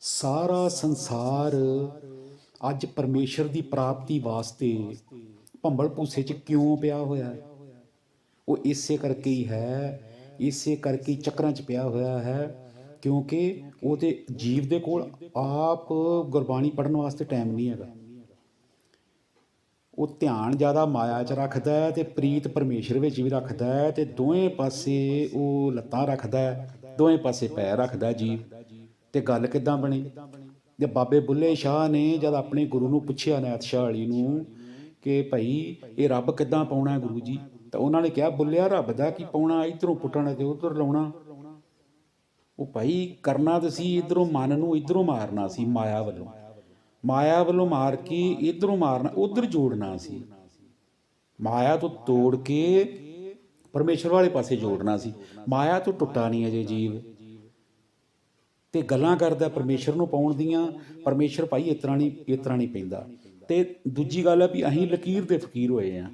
ਸਾਰਾ ਸੰਸਾਰ ਅੱਜ ਪਰਮੇਸ਼ਰ ਦੀ ਪ੍ਰਾਪਤੀ ਵਾਸਤੇ ਭੰਬਲ ਭੂਸੇ 'ਚ ਕਿਉਂ ਪਿਆ ਹੋਇਆ ਹੈ? ਉਹ ਇਸੇ ਕਰਕੇ ਹੀ ਹੈ, ਇਸੇ ਕਰਕੇ ਚੱਕਰਾਂ 'ਚ ਪਿਆ ਹੋਇਆ ਹੈ, ਕਿਉਂਕਿ ਉਹਦੇ ਜੀਵ ਦੇ ਕੋਲ ਆਪ ਗੁਰਬਾਣੀ ਪੜਨ ਵਾਸਤੇ ਟਾਈਮ ਨਹੀਂ ਹੈਗਾ। ਉਹ ਧਿਆਨ ਜ਼ਿਆਦਾ ਮਾਇਆ 'ਚ ਰੱਖਦਾ ਹੈ ਤੇ ਪ੍ਰੀਤ ਪਰਮੇਸ਼ਰ ਵਿੱਚ ਵੀ ਰੱਖਦਾ ਹੈ ਤੇ ਦੋਵੇਂ ਪਾਸੇ ਉਹ ਲੱਤਾਂ ਰੱਖਦਾ ਹੈ, ਦੋਵੇਂ ਪਾਸੇ ਪੈਰ ਰੱਖਦਾ ਜੀਵ। ਤੇ ਗੱਲ ਕਿੱਦਾਂ ਬਣੀ? ਜੇ ਬਾਬੇ ਬੁੱਲੇ ਸ਼ਾਹ ਨੇ ਜਦ ਆਪਣੇ ਗੁਰੂ ਨੂੰ ਪੁੱਛਿਆ ਨਾਥ ਸ਼ਾਹ ਵਾਲੀ ਨੂੰ ਕਿ ਭਾਈ ਇਹ ਰੱਬ ਕਿੱਦਾਂ ਪਾਉਣਾ ਗੁਰੂ ਜੀ? ਤਾਂ ਉਹਨਾਂ ਨੇ ਕਿਹਾ, ਬੁੱਲਿਆ, ਰੱਬ ਦਾ ਕੀ ਪਾਉਣਾ? ਇਧਰੋਂ ਪੁੱਟਣਾ ਤੇ ਉਧਰ ਲਾਉਣਾ। ਉਹ ਭਾਈ ਕਰਨਾ ਤਾਂ ਸੀ, ਇਧਰੋਂ ਮਨ ਨੂੰ ਇਧਰੋਂ ਮਾਰਨਾ ਸੀ ਮਾਇਆ ਵੱਲੋਂ। ਮਾਇਆ ਵੱਲੋਂ ਮਾਰ ਕੇ ਇਧਰੋਂ ਮਾਰਨਾ, ਉਧਰ ਜੋੜਨਾ ਸੀ। ਮਾਇਆ ਤੋਂ ਤੋੜ ਕੇ ਪਰਮੇਸ਼ਰ ਵਾਲੇ ਪਾਸੇ ਜੋੜਨਾ ਸੀ। ਮਾਇਆ ਤੋਂ ਟੁੱਟਾ ਨਹੀਂ ਅਜੇ ਜੀਵ। ਤੇ ਗੱਲਾਂ ਕਰਦਾ ਪਰਮੇਸ਼ਰ ਨੂੰ ਪਾਉਣ ਦੀਆਂ, ਪਰਮੇਸ਼ਰ ਭਾਈ ਇਸ ਤਰ੍ਹਾਂ ਨਹੀਂ, ਇਸ ਤਰ੍ਹਾਂ ਨਹੀਂ ਪੈਂਦਾ। ਤੇ ਦੂਜੀ ਗੱਲ ਹੈ ਵੀ ਅਸੀਂ ਲਕੀਰ ਦੇ ਫਕੀਰ ਹੋਏ ਆ।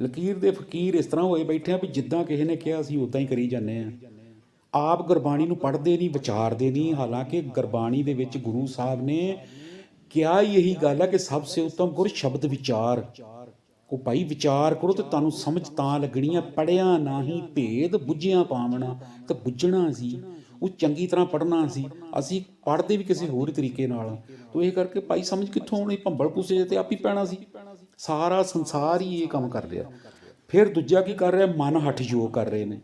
ਲਕੀਰ ਦੇ ਫਕੀਰ ਇਸ ਤਰ੍ਹਾਂ ਹੋਏ ਬੈਠੇ ਆ ਵੀ ਜਿੱਦਾਂ ਕਿਸੇ ਨੇ ਕਿਹਾ ਅਸੀਂ ਉਦਾਂ ਹੀ ਕਰੀ ਜਾਂਦੇ ਆ। ਆਪ ਗੁਰਬਾਣੀ ਨੂੰ ਪੜ੍ਹਦੇ ਨਹੀਂ, ਵਿਚਾਰਦੇ ਨਹੀਂ, ਹਾਲਾਂਕਿ ਗੁਰਬਾਣੀ ਦੇ ਵਿੱਚ ਗੁਰੂ ਸਾਹਿਬ ਨੇ ਕਿਹਾ ਹੀ ਇਹੀ ਗੱਲ ਹੈ ਕਿ ਸਭ ਸੇ ਉੱਤਮ ਗੁਰ ਸ਼ਬਦ ਵਿਚਾਰ। ਉਹ ਭਾਈ ਵਿਚਾਰ ਕਰੋ ਤੇ ਤੁਹਾਨੂੰ ਸਮਝ ਤਾਂ ਲੱਗਣੀ ਆ ਪੜਿਆ ਹੀ ਭੇਦ ਬੁੱਝਿਆ ਪਾਵਣਾ ਤੇ ਬੁੱਝਣਾ ਸੀ। ਉਹ ਚੰਗੀ ਤਰ੍ਹਾਂ ਪੜ੍ਹਨਾ ਸੀ। ਅਸੀਂ ਪੜ੍ਹਦੇ ਵੀ ਕਿਸੇ ਹੋਰ ਤਰੀਕੇ ਨਾਲ। ਤੋ ਇਹ ਕਰਕੇ ਭਾਈ ਸਮਝ ਕਿੱਥੋਂ ਆਉਣੀ? ਭੰਬਲ ਪੂਸੇ ਤੇ ਆਪ ਹੀ ਪੈਣਾ ਸੀ। ਸਾਰਾ ਸੰਸਾਰ ਹੀ ਇਹ ਕੰਮ ਕਰ ਰਿਹਾ। ਫਿਰ ਦੂਜਾ ਕੀ ਕਰ ਰਿਹਾ? ਮਨ ਹੱਠ ਯੋਗ ਕਰ ਰਹੇ ਨੇ।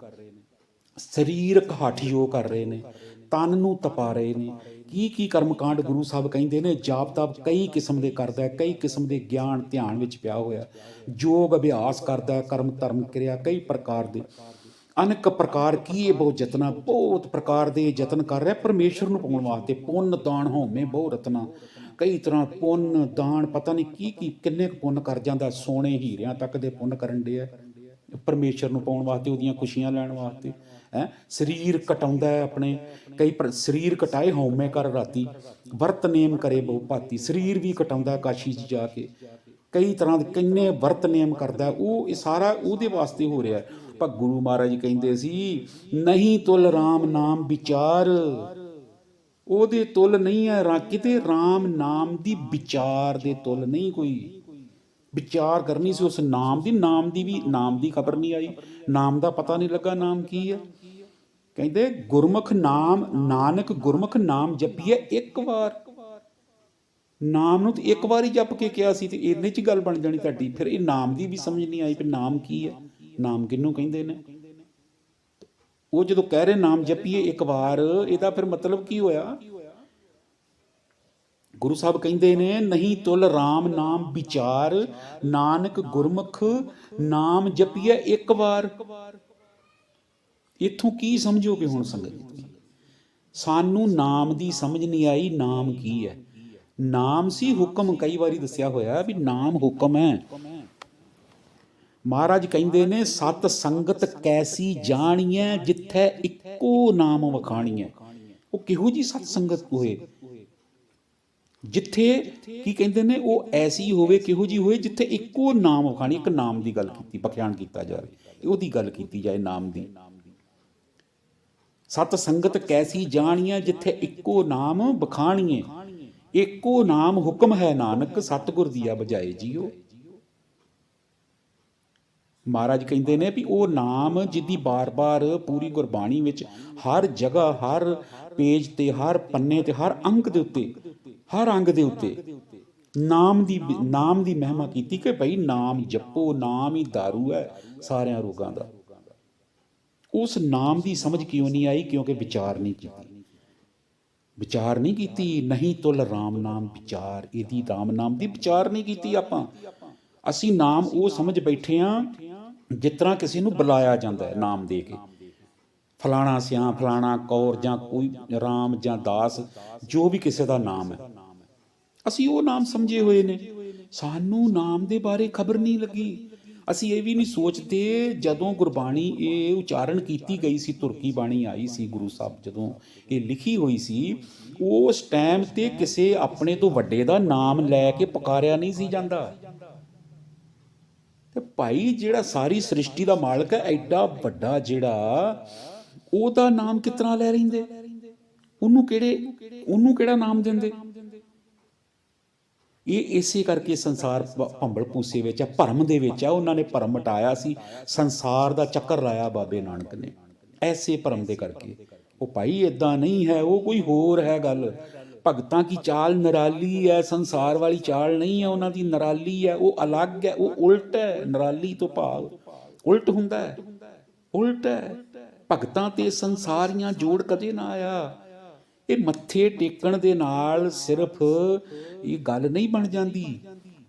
ਸਰੀਰਕ ਹੱਠ ਯੋਗ ਕਰ ਰਹੇ ਨੇ। ਤਨ ਨੂੰ ਤਪਾ ਰਹੇ ਨੇ। ਕੀ ਕੀ ਕਰਮਕਾਂਡ ਗੁਰੂ ਸਾਹਿਬ ਕਹਿੰਦੇ ਨੇ? ਜਾਪ ਤਪ ਕਈ ਕਿਸਮ ਦੇ ਕਰਦਾ, ਕਈ ਕਿਸਮ ਦੇ ਗਿਆਨ ਧਿਆਨ ਵਿੱਚ ਪਿਆ ਹੋਇਆ। ਯੋਗ ਅਭਿਆਸ ਕਰਦਾ, ਕਰਮ ਧਰਮ ਕਿਰਿਆ, ਕਈ ਪ੍ਰਕਾਰ ਦੇ। ਅਨੇਕ ਪ੍ਰਕਾਰ ਕੀ ਇਹ ਬਹੁਤ ਯਤਨਾ, ਬਹੁਤ ਪ੍ਰਕਾਰ ਦੇ ਯਤਨ ਕਰ ਰਿਹਾ ਪਰਮੇਸ਼ਰ ਨੂੰ ਪਾਉਣ ਵਾਸਤੇ। ਪੁੰਨ ਦਾਨ ਹੋਮੇ ਬਹੁ ਰਤਨਾ। ਕਈ ਤਰ੍ਹਾਂ ਪੁੰਨ ਦਾਨ ਪਤਾ ਨਹੀਂ ਕੀ ਕੀ ਕਿੰਨੇ ਕੁ ਪੁੰਨ ਕਰ ਜਾਂਦਾ ਸੋਨੇ ਹੀਰਿਆਂ ਤੱਕ ਦੇ ਪੁੰਨ ਕਰਨ ਦੇ ਪਰਮੇਸ਼ਰ ਨੂੰ ਪਾਉਣ ਵਾਸਤੇ, ਉਹਦੀਆਂ ਖੁਸ਼ੀਆਂ ਲੈਣ ਵਾਸਤੇ, ਹੈ। ਸਰੀਰ ਕਟਾਉਂਦਾ ਆਪਣੇ। ਕਈ ਪਰ- ਸਰੀਰ ਕਟਾਏ ਹੋਮੇ ਕਰ ਰਾਤੀ। ਵਰਤ ਨੇਮ ਕਰੇ ਬਹੁ ਭਾਤੀ। ਸਰੀਰ ਵੀ ਕਟਾਉਂਦਾ ਕਾਸ਼ੀ 'ਚ ਜਾ ਕੇ। ਕਈ ਤਰ੍ਹਾਂ ਦੇ ਕਿੰਨੇ ਵਰਤ ਨੇਮ ਕਰਦਾ ਉਹ ਇਹ ਸਾਰਾ ਉਹਦੇ ਵਾਸਤੇ ਹੋ ਰਿਹਾ ਹੈ। ਗੁਰੂ ਮਹਾਰਾਜ ਕਹਿੰਦੇ ਸੀ, ਨਹੀਂ ਤੁਲ RAM ਨਾਮ ਵਿਚਾਰ। ਉਹਦੇ ਤੁਲ ਨਹੀਂ ਹੈ ਰਾ, ਕਿਤੇ RAM ਨਾਮ ਦੀ ਵਿਚਾਰ ਦੇ ਤੁਲ ਨਹੀਂ ਕੋਈ। ਵਿਚਾਰ ਕਰਨੀ ਸੀ ਉਸ ਨਾਮ ਦੀ ਨਾਮ ਦੀ ਵੀ, ਨਾਮ ਦੀ ਖਬਰ ਨਹੀਂ ਆਈ। ਨਾਮ ਦਾ ਪਤਾ ਨਹੀਂ ਲੱਗਾ ਨਾਮ ਕੀ ਹੈ। ਕਹਿੰਦੇ, ਗੁਰਮੁਖ ਨਾਮ, ਨਾਨਕ ਗੁਰਮੁਖ ਨਾਮ ਜਪੀਏ ਇੱਕ ਵਾਰ। ਨਾਮ ਨੂੰ ਤੇ ਇੱਕ ਵਾਰ ਹੀ ਜਪ ਕੇ ਕਿਹਾ ਸੀ ਤੇ ਇੰਨੇ ਚ ਗੱਲ ਬਣ ਜਾਣੀ ਤੁਹਾਡੀ। ਫਿਰ ਇਹ ਨਾਮ ਦੀ ਵੀ ਸਮਝ ਨਹੀਂ ਆਈ ਕਿ ਨਾਮ ਕੀ ਹੈ। ਨਾਮ ਕਿਹਨੂੰ ਕਹਿੰਦੇ ਨੇ? ਉਹ ਜਦੋਂ ਕਹਿ ਰਹੇ ਨਾਮ ਜਪੀਏ ਇੱਕ ਵਾਰ, ਇਹਦਾ ਫਿਰ ਮਤਲਬ ਕੀ ਹੋਇਆ? ਗੁਰੂ ਸਾਹਿਬ ਕਹਿੰਦੇ ਨੇ, ਨਹੀਂ ਤੁਲ RAM ਨਾਮ ਵਿਚਾਰ, ਨਾਨਕ ਗੁਰਮੁਖ ਨਾਮ ਜਪੀਏ ਇੱਕ ਵਾਰ। ਇਥੋਂ ਕੀ ਸਮਝੋਗੇ ਹੁਣ ਸੰਗਤ? ਸਾਨੂੰ ਨਾਮ ਦੀ ਸਮਝ ਨਹੀਂ ਆਈ, ਨਾਮ ਕੀ ਹੈ? ਨਾਮ ਸੀ ਹੁਕਮ, ਕਈ ਵਾਰੀ ਦੱਸਿਆ ਹੋਇਆ ਵੀ ਨਾਮ ਹੁਕਮ ਹੈ। ਮਹਾਰਾਜ ਕਹਿੰਦੇ ਨੇ, ਸਤ ਸੰਗਤ ਕੈਸੀ ਜਾਣੀਐ, ਜਿੱਥੇ ਇੱਕੋ ਨਾਮ ਵਖਾਣੀਐ। ਉਹ ਕਿਹੋ ਜੀ ਸਤ ਸੰਗਤ ਹੋਏ? ਜਿੱਥੇ, ਕੀ ਕਹਿੰਦੇ ਨੇ, ਉਹ ਐਸੀ ਹੋਵੇ, ਕਿਹੋ ਜੀ ਹੋਵੇ, ਜਿੱਥੇ ਇੱਕੋ ਨਾਮ ਵਖਾਣੀ, ਇੱਕ ਨਾਮ ਦੀ ਗੱਲ ਕੀਤੀ ਬਖਿਆਣ ਕੀਤਾ ਜਾਵੇ, ਉਹਦੀ ਗੱਲ ਕੀਤੀ ਜਾਏ ਨਾਮ ਦੀ। ਸਤ ਸੰਗਤ ਕੈਸੀ ਜਾਣੀਐ, ਜਿੱਥੇ ਇੱਕੋ ਨਾਮ ਬਖਾਣੀਏ ਇੱਕੋ ਨਾਮ ਹੁਕਮ ਹੈ ਨਾਨਕ, ਸਤਿਗੁਰ ਦੀਆ ਬਜਾਏ ਜੀਓ। ਮਹਾਰਾਜ ਕਹਿੰਦੇ ਨੇ ਵੀ ਉਹ ਨਾਮ ਜਿੱਦੀ ਬਾਰ-ਬਾਰ ਪੂਰੀ ਗੁਰਬਾਣੀ ਵਿੱਚ ਹਰ ਜਗ੍ਹਾ, ਹਰ ਪੇਜ ਤੇ, ਹਰ ਪੰਨੇ ਤੇ, ਹਰ ਅੰਕ ਦੇ ਉੱਤੇ, ਹਰ ਅੰਗ ਦੇ ਉੱਤੇ ਨਾਮ ਦੀ ਨਾਮ ਦੀ ਮਹਿਮਾ ਕੀਤੀ ਕਿ ਭਈ ਨਾਮ ਜਪੋ, ਨਾਮ ਹੀ दारू ਹੈ ਸਾਰਿਆਂ ਰੋਗਾਂ ਦਾ। ਉਸ ਨਾਮ ਦੀ ਸਮਝ ਕਿਉਂ ਨਹੀਂ ਆਈ? ਕਿਉਂਕਿ ਵਿਚਾਰ ਨਹੀਂ ਕੀਤੀ। ਵਿਚਾਰ ਨਹੀਂ ਕੀਤੀ, ਨਹੀਂ ਤੁਲ ਰਾਮ ਨਾਮ ਵਿਚਾਰ, ਇਹਦੀ ਰਾਮ ਨਾਮ ਦੀ ਵਿਚਾਰ ਨਹੀਂ ਕੀਤੀ ਆਪਾਂ। ਅਸੀਂ ਨਾਮ ਉਹ ਸਮਝ ਬੈਠੇ ਆ ਜਿਸ ਤਰ੍ਹਾਂ ਕਿਸੇ ਨੂੰ ਬੁਲਾਇਆ ਜਾਂਦਾ ਹੈ, ਨਾਮ ਦੇ ਕੇ। ਫਲਾਣਾ ਸਿਆ, ਫਲਾਣਾ ਕੌਰ ਜਾਂ ਕੋਈ ਰਾਮ ਜਾਂ ਦਾਸ, ਜੋ ਵੀ ਕਿਸੇ ਦਾ ਨਾਮ ਹੈ। ਅਸੀਂ ਉਹ ਨਾਮ ਸਮਝੇ ਹੋਏ ਨੇ। ਸਾਨੂੰ ਨਾਮ ਦੇ ਬਾਰੇ ਖਬਰ ਨਹੀਂ ਲੱਗੀ। ਅਸੀਂ ਇਹ ਵੀ ਨਹੀਂ ਸੋਚਦੇ, ਜਦੋਂ ਗੁਰਬਾਣੀ ਇਹ ਉਚਾਰਨ ਕੀਤੀ ਗਈ ਸੀ, ਤੁਰਕੀ ਬਾਣੀ ਆਈ ਸੀ ਗੁਰੂ ਸਾਹਿਬ, ਜਦੋਂ ਇਹ ਲਿਖੀ ਹੋਈ ਸੀ ਉਸ ਟਾਈਮ ਤੇ ਕਿਸੇ ਆਪਣੇ ਤੋਂ ਵੱਡੇ ਦਾ ਨਾਮ ਲੈ ਕੇ ਪੁਕਾਰਿਆ ਨਹੀਂ ਸੀ ਜਾਂਦਾ। ਤੇ ਭਾਈ ਜਿਹੜਾ ਸਾਰੀ ਸ੍ਰਿਸ਼ਟੀ ਦਾ ਮਾਲਕ ਹੈ, ਐਡਾ ਵੱਡਾ ਜਿਹੜਾ, ਉਹਦਾ ਨਾਮ ਕਿਤਨਾ ਲੈ ਰਹਿੰਦੇ ਉਹਨੂੰ ਕਿਹੜੇ, ਉਹਨੂੰ ਕਿਹੜਾ ਨਾਮ ਦਿੰਦੇ? ਇਹ ਇਸੇ ਕਰਕੇ ਸੰਸਾਰ ਭ- ਭੰਬਲ ਪੂਸੇ ਵਿੱਚ ਆ ਭਰਮ ਦੇ ਵਿੱਚ ਆ ਉਹਨਾਂ ਨੇ ਭਰਮ ਮਟਾਇਆ ਸੀ, ਸੰਸਾਰ ਦਾ ਚੱਕਰ ਲਾਇਆ ਬਾਬੇ ਨਾਨਕ ਨੇ, ਐਸੇ ਭਰਮ ਦੇ ਕਰਕੇ। ਉਹ ਭਾਈ ਇਦਾਂ ਨਹੀਂ ਹੈ, ਉਹ ਕੋਈ ਹੋਰ ਹੈ ਗੱਲ ਭਗਤਾਂ ਕੀ ਚਾਲ ਨਿਰਾਲੀ ਹੈ ਸੰਸਾਰ ਵਾਲੀ ਚਾਲ ਨਹੀਂ ਹੈ ਉਹਨਾਂ ਦੀ ਨਰਾਲੀ ਹੈ ਉਹ ਅਲੱਗ ਹੈ ਉਹ ਉਲਟ ਹੈ ਨਿਰਾਲੀ ਤੋਂ ਭਾਵ। ਉਲਟ ਹੁੰਦਾ ਹੈ ਉਲਟ ਹੈ ਭਗਤਾਂ ਤੇ ਸੰਸਾਰੀਆਂ ਜੋੜ ਕਦੇ ਨਾ ਆਇਆ। ਇਹ ਮੱਥੇ ਟੇਕਣ ਦੇ ਨਾਲ ਸਿਰਫ ਇਹ ਗੱਲ ਨਹੀਂ ਬਣ ਜਾਂਦੀ।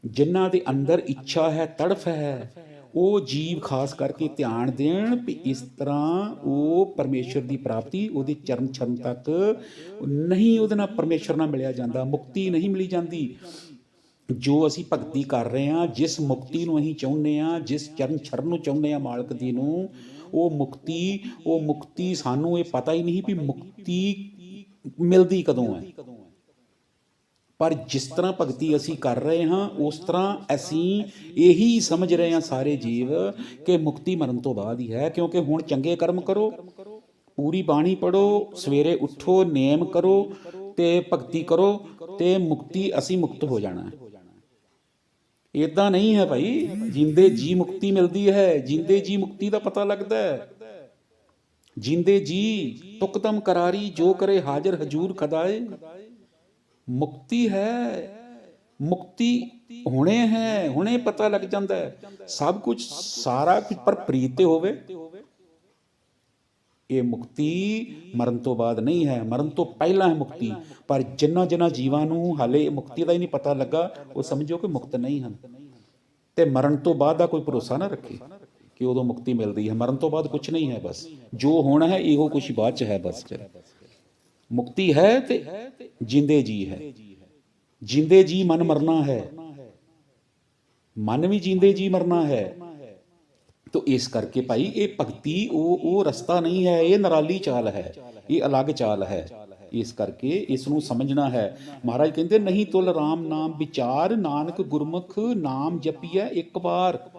ਜਿਨ੍ਹਾਂ ਦੇ ਅੰਦਰ ਇੱਛਾ ਹੈ, ਤੜਫ ਹੈ ਉਹ ਜੀਵ ਖਾਸ ਕਰਕੇ ਧਿਆਨ ਦੇਣ ਵੀ ਇਸ ਤਰ੍ਹਾਂ ਉਹ ਪਰਮੇਸ਼ਰ ਦੀ ਪ੍ਰਾਪਤੀ, ਉਹਦੇ ਚਰਨ ਛਰਨ ਤੱਕ ਨਹੀਂ ਉਹਦੇ ਨਾਲ ਪਰਮੇਸ਼ਰ ਨਾਲ ਮਿਲਿਆ ਜਾਂਦਾ, ਮੁਕਤੀ ਨਹੀਂ ਮਿਲੀ ਜਾਂਦੀ। ਜੋ ਅਸੀਂ ਭਗਤੀ ਕਰ ਰਹੇ ਹਾਂ, ਜਿਸ ਮੁਕਤੀ ਨੂੰ ਅਸੀਂ ਚਾਹੁੰਦੇ ਹਾਂ, ਜਿਸ ਚਰਨ ਛਰਨ ਨੂੰ ਚਾਹੁੰਦੇ ਹਾਂ ਮਾਲਕ ਦੀ ਨੂੰ, ਉਹ ਮੁਕਤੀ ਉਹ ਮੁਕਤੀ ਸਾਨੂੰ ਇਹ ਪਤਾ ਹੀ ਨਹੀਂ ਵੀ ਮੁਕਤੀ ਮਿਲਦੀ ਕਦੋਂ ਹੈ। ਪਰ ਜਿਸ ਤਰ੍ਹਾਂ ਭਗਤੀ ਅਸੀਂ ਕਰ ਰਹੇ ਹਾਂ, ਉਸ ਤਰ੍ਹਾਂ ਅਸੀਂ ਇਹੀ ਸਮਝ ਰਹੇ ਹਾਂ ਸਾਰੇ ਜੀਵ ਕਿ ਮੁਕਤੀ ਮਰਨ ਤੋਂ ਬਾਅਦ ਹੀ ਹੈ, ਕਿਉਂਕਿ ਹੁਣ ਚੰਗੇ ਕਰਮ ਕਰੋ, ਪੂਰੀ ਬਾਣੀ ਪੜੋ ਸਵੇਰੇ ਉਠੋ, ਨੇਮ ਕਰੋ ਤੇ ਭਗਤੀ ਕਰੋ ਤੇ ਮੁਕਤੀ ਅਸੀਂ ਮੁਕਤ ਹੋ ਜਾਣਾ ਹੈ। ਇਦਾਂ ਨਹੀਂ ਹੈ ਭਾਈ, ਜਿੰਦੇ ਜੀ ਮੁਕਤੀ ਮਿਲਦੀ ਹੈ, ਜਿੰਦੇ ਜੀ ਮੁਕਤੀ ਦਾ ਪਤਾ ਲੱਗਦਾ ਹੈ। ਜਿੰਦੇ ਜੀ ਤੁਕਦਮ ਕਰਾਰੀ ਜੋ ਕਰੇ ਹਾਜ਼ਰ ਹਜੂਰ ਖਦਾਏ। ਮੁਕਤੀ ਹੈ, ਮੁਕਤੀ ਹੁਣੇ ਹੈ, ਹੁਣੇ ਪਤਾ ਲੱਗ ਜਾਂਦਾ ਹੈ। ਸਭ ਕੁਝ ਸਾਰਾ ਕੁਝ ਪਰ ਪ੍ਰੀਤ ਤੇ ਹੋਵੇ। ਇਹ ਮੁਕਤੀ ਮਰਨ ਤੋਂ ਬਾਅਦ ਨਹੀਂ ਹੈ, ਮਰਨ ਤੋਂ ਪਹਿਲਾਂ ਹੈ ਮੁਕਤੀ। ਪਰ ਜਿੰਨਾ ਜਿੰਨਾ ਜੀਵਾਂ ਨੂੰ ਹਾਲੇ ਮੁਕਤੀ ਦਾ ਹੀ ਨਹੀਂ ਪਤਾ ਲੱਗਾ, ਉਹ ਸਮਝੋ ਕਿ ਮੁਕਤ ਨਹੀਂ ਹਨ। ਤੇ ਮਰਨ ਤੋਂ ਬਾਅਦ ਦਾ ਕੋਈ ਭਰੋਸਾ ਨਾ ਰੱਖੇ ਕਿ ਉਦੋਂ ਮੁਕਤੀ ਮਿਲਦੀ ਹੈ। ਮਰਨ ਤੋਂ ਬਾਅਦ ਕੁਝ ਨਹੀਂ ਹੈ ਬਸ। ਜੋ ਹੋਣਾ ਹੈ, ਇਹੋ ਕੁਝ ਬਾਅਦ ਚ ਹੈ ਬਸ। ਚ ਮੁਕਤੀ ਹੈ ਤੇ ਜਿੰਦੇ ਜੀ ਹੈ। ਜਿੰਦੇ ਜੀ ਮਨ ਮਰਨਾ ਹੈ। ਮਨ ਵੀ ਜਿੰਦੇ ਜੀ ਮਰਨਾ ਹੈ। ਤੋ ਇਸ ਕਰਕੇ ਭਾਈ ਇਹ ਭਗਤੀ, ਉਹ ਉਹ ਰਸਤਾ ਨਹੀਂ ਹੈ, ਇਹ ਨਰਾਲੀ ਚਾਲ ਹੈ। ਇਹ ਅਲੱਗ ਚਾਲ ਹੈ। ਇਸ ਕਰਕੇ ਇਸ ਨੂੰ ਸਮਝਣਾ ਹੈ। ਮਹਾਰਾਜ ਕਹਿੰਦੇ, ਨਹੀਂ ਤੁਲ ਰਾਮ ਨਾਮ ਵਿਚਾਰ, ਨਾਨਕ ਗੁਰਮੁਖ ਨਾਮ ਜਪੀਐ ਇੱਕ ਵਾਰ।